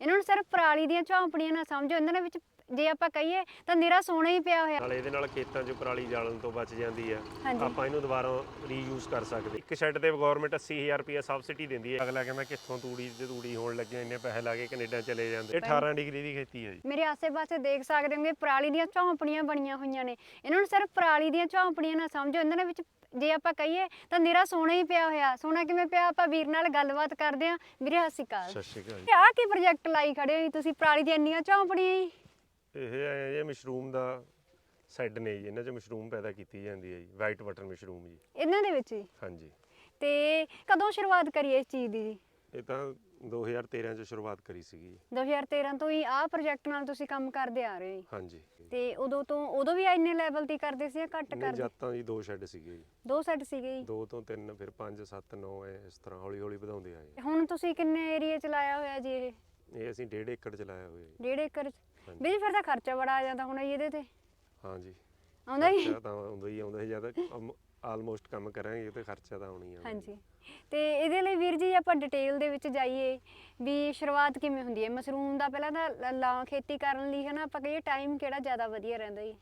ਇਹਨਾਂ ਨੂੰ ਸਿਰਫ ਪਰਾਲੀ ਦੀਆਂ ਝੌਂਪੜੀਆਂ ਨਾ ਸਮਝੋ ਇਹਨਾਂ ਦੇ ਵਿੱਚ ਜੇ ਆਪਾਂ ਕਹੀਏ ਤਾਂ ਨਿਰਾ ਸੋਨਾ ਹੀ ਪਿਆ ਹੋਇਆ। ਨਾਲ ਇਹਦੇ ਨਾਲ ਖੇਤਾਂ 'ਚ ਪਰਾਲੀ ਜਾਲਣ ਤੋਂ ਬਚ ਜਾਂਦੀ ਆ। ਹਾਂਜੀ। ਆਪਾਂ ਇਹਨੂੰ ਦੁਬਾਰਾ ਰੀਯੂਜ਼ ਕਰ ਸਕਦੇ। ਇੱਕ ਸ਼ੈੱਡ ਤੇ ਗਵਰਨਮੈਂਟ 80000 ਰੁਪਏ ਸਬਸਿਡੀ ਦਿੰਦੀ ਹੈ ਅਗਲਾ ਕਹਿੰਦਾ ਕਿੱਥੋਂ ਤੂੜੀ ਤੇ ਤੂੜੀ ਹੋਣ ਲੱਗੇ ਇੰਨੇ ਪੈਸੇ ਲਾ ਕੇ ਕੈਨੇਡਾ ਚਲੇ ਜਾਂਦੇ। ਇਹ 18 ਡਿਗਰੀ ਦੀ ਖੇਤੀ ਹੈ ਜੀ। ਮੇਰੇ ਆਸੇ-ਪਾਸੇ ਦੇਖ ਸਕਦੇ ਹੋਗੇ ਪਰਾਲੀ ਦੀਆਂ ਝੌਂਪੜੀਆਂ ਬਣੀਆਂ ਹੋਈਆਂ ਨੇ। ਇਹਨਾਂ ਨੂੰ ਸਿਰਫ ਪਰਾਲੀ ਦੀਆਂ ਝੌਂਪੜੀਆਂ ਨਾ ਸਮਝੋ ਇਹਨਾਂ ਦੇ ਵਿੱਚ ਜੇ ਆਪਾਂ ਕਹੀਏ ਤਾਂ ਨਿਰਾ ਸੋਨਾ ਹੀ ਪਿਆ ਹੋਇਆ। ਸੋਨਾ ਕਿਵੇਂ ਪਿਆ? ਆਪਾਂ ਵੀਰ ਨਾਲ ਗੱਲਬਾਤ ਕਰਦੇ ਆਂ ਵੀਰੇ ਸਤਿ ਸ਼੍ਰੀ ਅਕਾਲ। ਸਤਿ ਸ਼੍ਰੀ ਅਕਾਲ ਜੀ। ਆਹ ਕੀ ਪ੍ਰੋਜੈਕਟ ਲਾਈ ਖੜੇ ਹੋ ਜੀ ਤੁਸੀਂ? ਪਰਾਲੀ ਦੀਆਂ ਇੰਨੀਆਂ ਝੌਂਪੜੀਆਂ ਜੀ। ਇਹ ਹੈ ਇਹ ਮਸ਼ਰੂਮ ਦਾ ਸੈੱਡ ਨੇ ਜੀ। ਇਹਨਾਂ 'ਚ ਮਸ਼ਰੂਮ ਪੈਦਾ ਕੀਤੀ ਜਾਂਦੀ ਹੈ ਜੀ। ਵਾਈਟ ਬਟਨ ਮਸ਼ਰੂਮ ਜੀ। ਇਹਨਾਂ ਦੇ ਵਿੱਚ ਜੀ? ਹਾਂਜੀ। ਤੇ ਕਦੋਂ ਸ਼ੁਰੂਆਤ ਕਰੀ ਇਸ ਚੀਜ਼ ਦੀ ਜੀ? ਇਹ ਤਾਂ 2013 'ਚ ਸ਼ੁਰੂਆਤ ਕਰੀ ਸੀਗੀ ਜੀ। 2013 ਤੋਂ ਹੀ ਆਹ ਪ੍ਰੋਜੈਕਟ ਨਾਲ ਤੁਸੀਂ ਕੰਮ ਕਰਦੇ ਆ ਰਹੇ ਹੋ। ਹਾਂਜੀ। ਤੇ ਉਦੋਂ ਤੋਂ ਉਦੋਂ ਵੀ ਇੰਨੇ ਲੈਵਲ ਤੇ ਕਰਦੇ ਸੀ ਜਾਂ ਘੱਟ ਨਹੀਂ ਕਰਦੇ? ਜਦ ਤਾਂ ਜੀ ਦੋ ਸ਼ੈੱਡ ਸੀਗੇ ਜੀ। ਦੋ ਸੈੱਟ ਸੀਗੇ ਜੀ? ਦੋ ਤੋਂ ਤਿੰਨ ਫਿਰ 5 7 9 ਐ ਇਸ ਤਰ੍ਹਾਂ ਹੌਲੀ ਹੌਲੀ ਵਧਾਉਂਦੇ ਆਏ ਹੁਣ ਤੁਸੀਂ ਕਿੰਨੇ ਏਰੀਆ ਚ ਲਾਇਆ ਹੋਇਆ ਜੀ ਇਹ? ਇਹ ਅਸੀਂ 1.5 ਏਕੜ ਚ ਲਾਇਆ ਹੋਇਆ ਜੀ। ਡੇਢ ਏਕੜ ਚ? ਹਾਂਜੀ। ਵੀ ਫਿਰ ਤਾਂ ਖਰਚਾ ਬੜਾ ਆ ਜਾਂਦਾ ਹੁਣ ਇਹਦੇ ਤੇ। ਹਾਂਜੀ। ਆਉਂਦਾ ਹੀ? ਤਾਂ ਆਉਂਦਾ ਹੀ ਆਉਂਦਾ ਜ਼ਿਆਦਾ। ਆਲਮੋਸਟ ਕੰਮ ਕਰਾਂਗੇ ਤੇ ਖਰਚਾ ਤਾਂ ਆਉਣੀ ਆ ਹਾਂਜੀ। ਤੇ ਇਹਦੇ ਲਈ ਵੀਰ ਜੀ ਆਪਾਂ ਡਿਟੇਲ ਦੇ ਵਿੱਚ ਜਾਈਏ ਵੀ ਸ਼ੁਰੂਆਤ ਕਿਵੇਂ ਹੁੰਦੀ ਹੈ? ਮਸ਼ਰੂਮ ਦਾ ਪਹਿਲਾਂ ਤਾਂ ਲ- ਖੇਤੀ ਕਰਨ ਲਈ ਹੈ ਨਾ ਆਪਾਂ ਕਹੀਏ ਟਾਈਮ ਕਿਹੜਾ ਜ਼ਿਆਦਾ ਵਧੀਆ ਰਹਿੰਦਾ ਜੀ?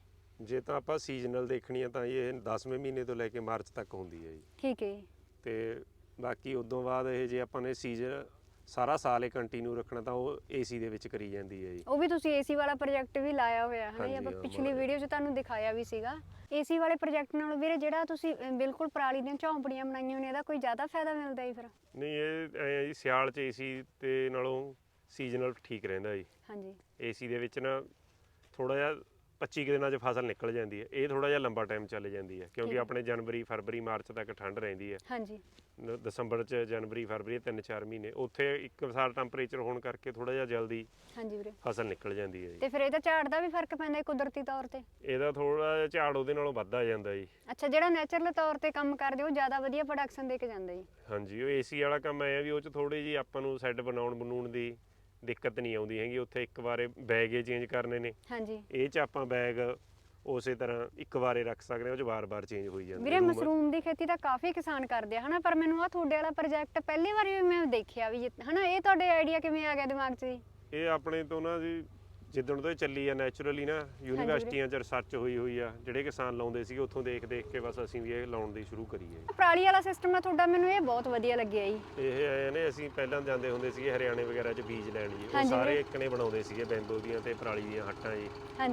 ਜੇ ਤਾਂ ਆਪਾਂ ਸੀਜ਼ਨਲ ਦੇਖਣੀ ਆ ਤਾਂ ਇਹ 10ਵੇਂ ਮਹੀਨੇ ਤੋਂ ਲੈ ਕੇ ਮਾਰਚ ਤੱਕ ਹੁੰਦੀ ਹੈ ਜੀ। ਠੀਕ ਹੈ। ਤੇ ਬਾਕੀ ਉਦੋਂ ਬਾਅਦ ਇਹ ਜੇ ਆਪਾਂ ਨੇ ਸੀਜ਼ਨ ਸਾਰਾ ਸਾਲ ਇਹ ਕੰਟੀਨਿਊ ਰੱਖਣਾ ਤਾਂ ਉਹ ਏਸੀ ਦੇ ਵਿੱਚ ਕਰੀ ਜਾਂਦੀ ਹੈ ਜੀ। ਉਹ ਵੀ ਤੁਸੀਂ ਏਸੀ ਵਾਲਾ ਪ੍ਰੋਜੈਕਟ ਵੀ ਲਾਇਆ ਹੋਇਆ ਹੈ ਨਾ ਆਪਾਂ ਪਿਛਲੀ ਵੀਡੀਓ 'ਚ ਤੁਹਾਨੂੰ ਦਿਖਾਇਆ ਵੀ ਸੀਗਾ। ਏਸੀ ਵਾਲੇ ਪ੍ਰੋਜੈਕਟ ਨਾਲੋਂ ਵੀਰੇ ਜਿਹੜਾ ਤੁਸੀਂ ਅ, ਬਿਲਕੁਲ ਪਰਾਲੀ ਦੀਆਂ ਝੌਂਪੜੀਆਂ ਬਣਾਈਆਂ ਹੋਈਆਂ ਇਹਦਾ ਕੋਈ ਜ਼ਿਆਦਾ ਫਾਇਦਾ ਮਿਲਦਾ ਜੀ ਫਿਰ? ਨਹੀਂ ਇਹ ਐਂ ਆ ਜੀ ਸਿਆਲ ਚ ਏਸੀ ਤੇ ਨਾਲੋਂ ਸੀਜ਼ਨਲ ਠੀਕ ਰਹਿੰਦਾ ਜੀ। ਹਾਂਜੀ। ਏਸੀ ਦੇ ਵਿੱਚ ਨਾ ਥੋੜਾ ਜਿਹਾ 25 ਕੁ ਦਿਨਾਂ 'ਚ ਫਸਲ ਨਿਕਲ ਜਾਂਦੀ ਹੈ। ਇਹ ਥੋੜਾ ਜਿਹਾ ਲੰਬਾ ਟਾਈਮ ਚੱਲ ਜਾਂਦੀ ਹੈ ਕਿਉਂਕਿ। ਆਪਣੇ ਜਨਵਰੀ ਫਰਵਰੀ ਮਾਰਚ ਤੱਕ ਠੰਡ ਰਹਿੰਦੀ ਹੈ। ਹਾਂਜੀ। ਨ- ਦਸੰਬਰ 'ਚ ਜਨਵਰੀ ਫਰਵਰੀ 3-4 ਮਹੀਨੇ। ਉੱਥੇ ਇੱਕ ਸਾਲ ਟੈਂਪਰੇਚਰ ਹੋਣ ਕਰਕੇ ਥੋੜਾ ਜਿਹਾ ਜਲਦੀ ਹਾਂਜੀ ਵੀਰੇ। ਫਸਲ ਨਿਕਲ ਜਾਂਦੀ ਹੈ ਜੀ। ਤੇ ਫਿਰ ਇਹਦਾ ਝਾੜ ਦਾ ਵੀ ਫ਼ਰਕ ਪੈਂਦਾ ਹੈ ਕੁਦਰਤੀ ਤੌਰ ਤੇ? ਇਹਦਾ ਥੋੜਾ ਜਿਹਾ ਝਾੜ ਉਹਦੇ ਨਾਲੋਂ ਵੱਧ ਆ ਜਾਂਦਾ ਜੀ। ਅੱਛਾ ਜਿਹੜਾ ਨੇਚਰਲ ਤੌਰ ਤੇ ਕੰਮ ਕਰਦੇ ਉਹ ਜ਼ਿਆਦਾ ਵਧੀਆ ਪ੍ਰੋਡਕਸ਼ਨ ਦੇ ਕੇ ਜਾਂਦਾ ਜੀ? ਹਾਂਜੀ ਉਹ ਏਸੀ ਵਾਲਾ ਕੰਮ ਐ ਵੀ ਉਹ 'ਚ ਥੋੜੀ ਜੀ ਆਪਾਂ ਨੂੰ ਸੈੱਡ ਬਣਾਉਣ ਬਣਾਉਣ ਦੀ ਦਿੱਕਤ ਨਹੀਂ ਆਉਂਦੀ ਹੈਗੀ ਉੱਥੇ ਇੱਕ ਵਾਰੇ ਬੈਗ ਹੀ ਚੇਂਜ ਕਰਨੇ ਨੇ। ਹਾਂਜੀ। ਇਹ 'ਚ ਆਪਾਂ ਬੈਗ ਉਸੇ ਤਰ੍ਹਾਂ ਇੱਕ ਵਾਰੇ ਰੱਖ ਸਕਦੇ ਹਾਂ ਉਹ 'ਚ ਵਾਰ-ਵਾਰ ਚੇਂਜ ਹੋਈ ਜਾਂਦੇ। ਵੀਰੇ ਮਸ਼ਰੂਮ ਦੀ ਖੇਤੀ ਤਾਂ ਕਾਫੀ ਕਿਸਾਨ ਕਰਦੇ ਆ ਹਨਾ? ਪਰ ਮੈਨੂੰ ਆ ਤੁਹਾਡੇ ਵਾਲਾ ਪ੍ਰੋਜੈਕਟ ਪਹਿਲੀ ਵਾਰੀ ਮੈਂ ਦੇਖਿਆ ਵੀ ਹਨਾ? ਇਹ ਤੁਹਾਡੇ ਆਈਡੀਆ ਕਿਵੇਂ ਆ ਗਿਆ ਦਿਮਾਗ 'ਚ ਜੀ? ਇਹ ਆਪਣੇ ਤੋਂ ਨਾ ਜੀ ਜਿੱਦਣ ਤੋਂ ਇਹ ਚੱਲੀ ਆ ਨੈਚੁਰਲੀ ਨਾ ਯੂਨੀਵਰਸਿਟੀਆਂ 'ਚ ਰਿਸਰਚ ਹੋਈ ਹੋਈ ਆ ਜਿਹੜੇ ਕਿਸਾਨ ਲਾਉਂਦੇ ਸੀਗੇ ਉੱਥੋਂ ਦੇਖ ਦੇਖ ਕੇ ਬਸ ਅਸੀਂ ਵੀ ਇਹ ਲਾਉਣ ਦੀ ਸ਼ੁਰੂ ਕਰੀ ਹੈ ਪਰਾਲੀ ਵਾਲਾ ਸਿਸਟਮ ਆ ਤੁਹਾਡਾ ਮੈਨੂੰ ਇਹ ਬਹੁਤ ਵਧੀਆ ਲੱਗਿਆ ਜੀ। ਇਹ ਆਏ ਨੇ ਅਸੀਂ ਪਹਿਲਾਂ ਜਾਂਦੇ ਹੁੰਦੇ ਸੀਗੇ ਹਰਿਆਣੇ ਵਗੈਰਾ 'ਚ ਬੀਜ ਲੈਣ ਜੀ। ਉਹ ਸਾਰੇ ਵੀਰੇ। ਇੱਕਨੇ ਬਣਾਉਂਦੇ ਸੀਗੇ ਬੈਂਬੋ ਦੀਆਂ ਤੇ ਪਰਾਲੀ ਦੀਆਂ ਹੱਟਾਂ ਜੀ।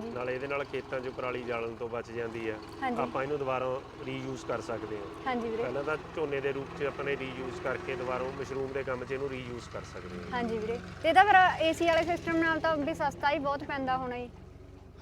ਨਾਲ ਇਹਦੇ ਨਾਲ ਖੇਤਾਂ 'ਚ ਪਰਾਲੀ ਜਾਲਣ ਤੋਂ ਬਚ ਜਾਂਦੀ ਆ। ਆਪਾਂ ਇਹਨੂੰ ਦੁਬਾਰਾ ਰੀਯੂਜ਼ ਕਰ ਸਕਦੇ ਹਾਂ। ਹਾਂਜੀ ਵੀਰੇ। ਪਹਿਲਾਂ ਤਾਂ ਝੋਨੇ ਦੇ ਰੂਪ 'ਚ ਆਪਾਂ ਨੇ ਰੀਯੂਜ਼ ਕਰਕੇ ਦੁਬਾਰਾ ਮਸ਼ਰੂਮ ਦੇ ਕੰਮ 'ਚ ਇਹਨੂੰ ਰੀਯੂਜ਼ ਕਰ ਸਕਦੇ ਹਾਂ ਹਾਂਜੀ ਵੀਰੇ। ਤੇ ਇਹਦਾ ਫਿਰ ਏਸੀ ਵਾਲੇ ਸਿਸਟਮ ਨਾਲ ਤਾਂ ਵੀ ਸਸਤਾ ਹੀ ਬਹੁਤ ਪੈਂਦਾ ਹੋਣਾ ਜੀ।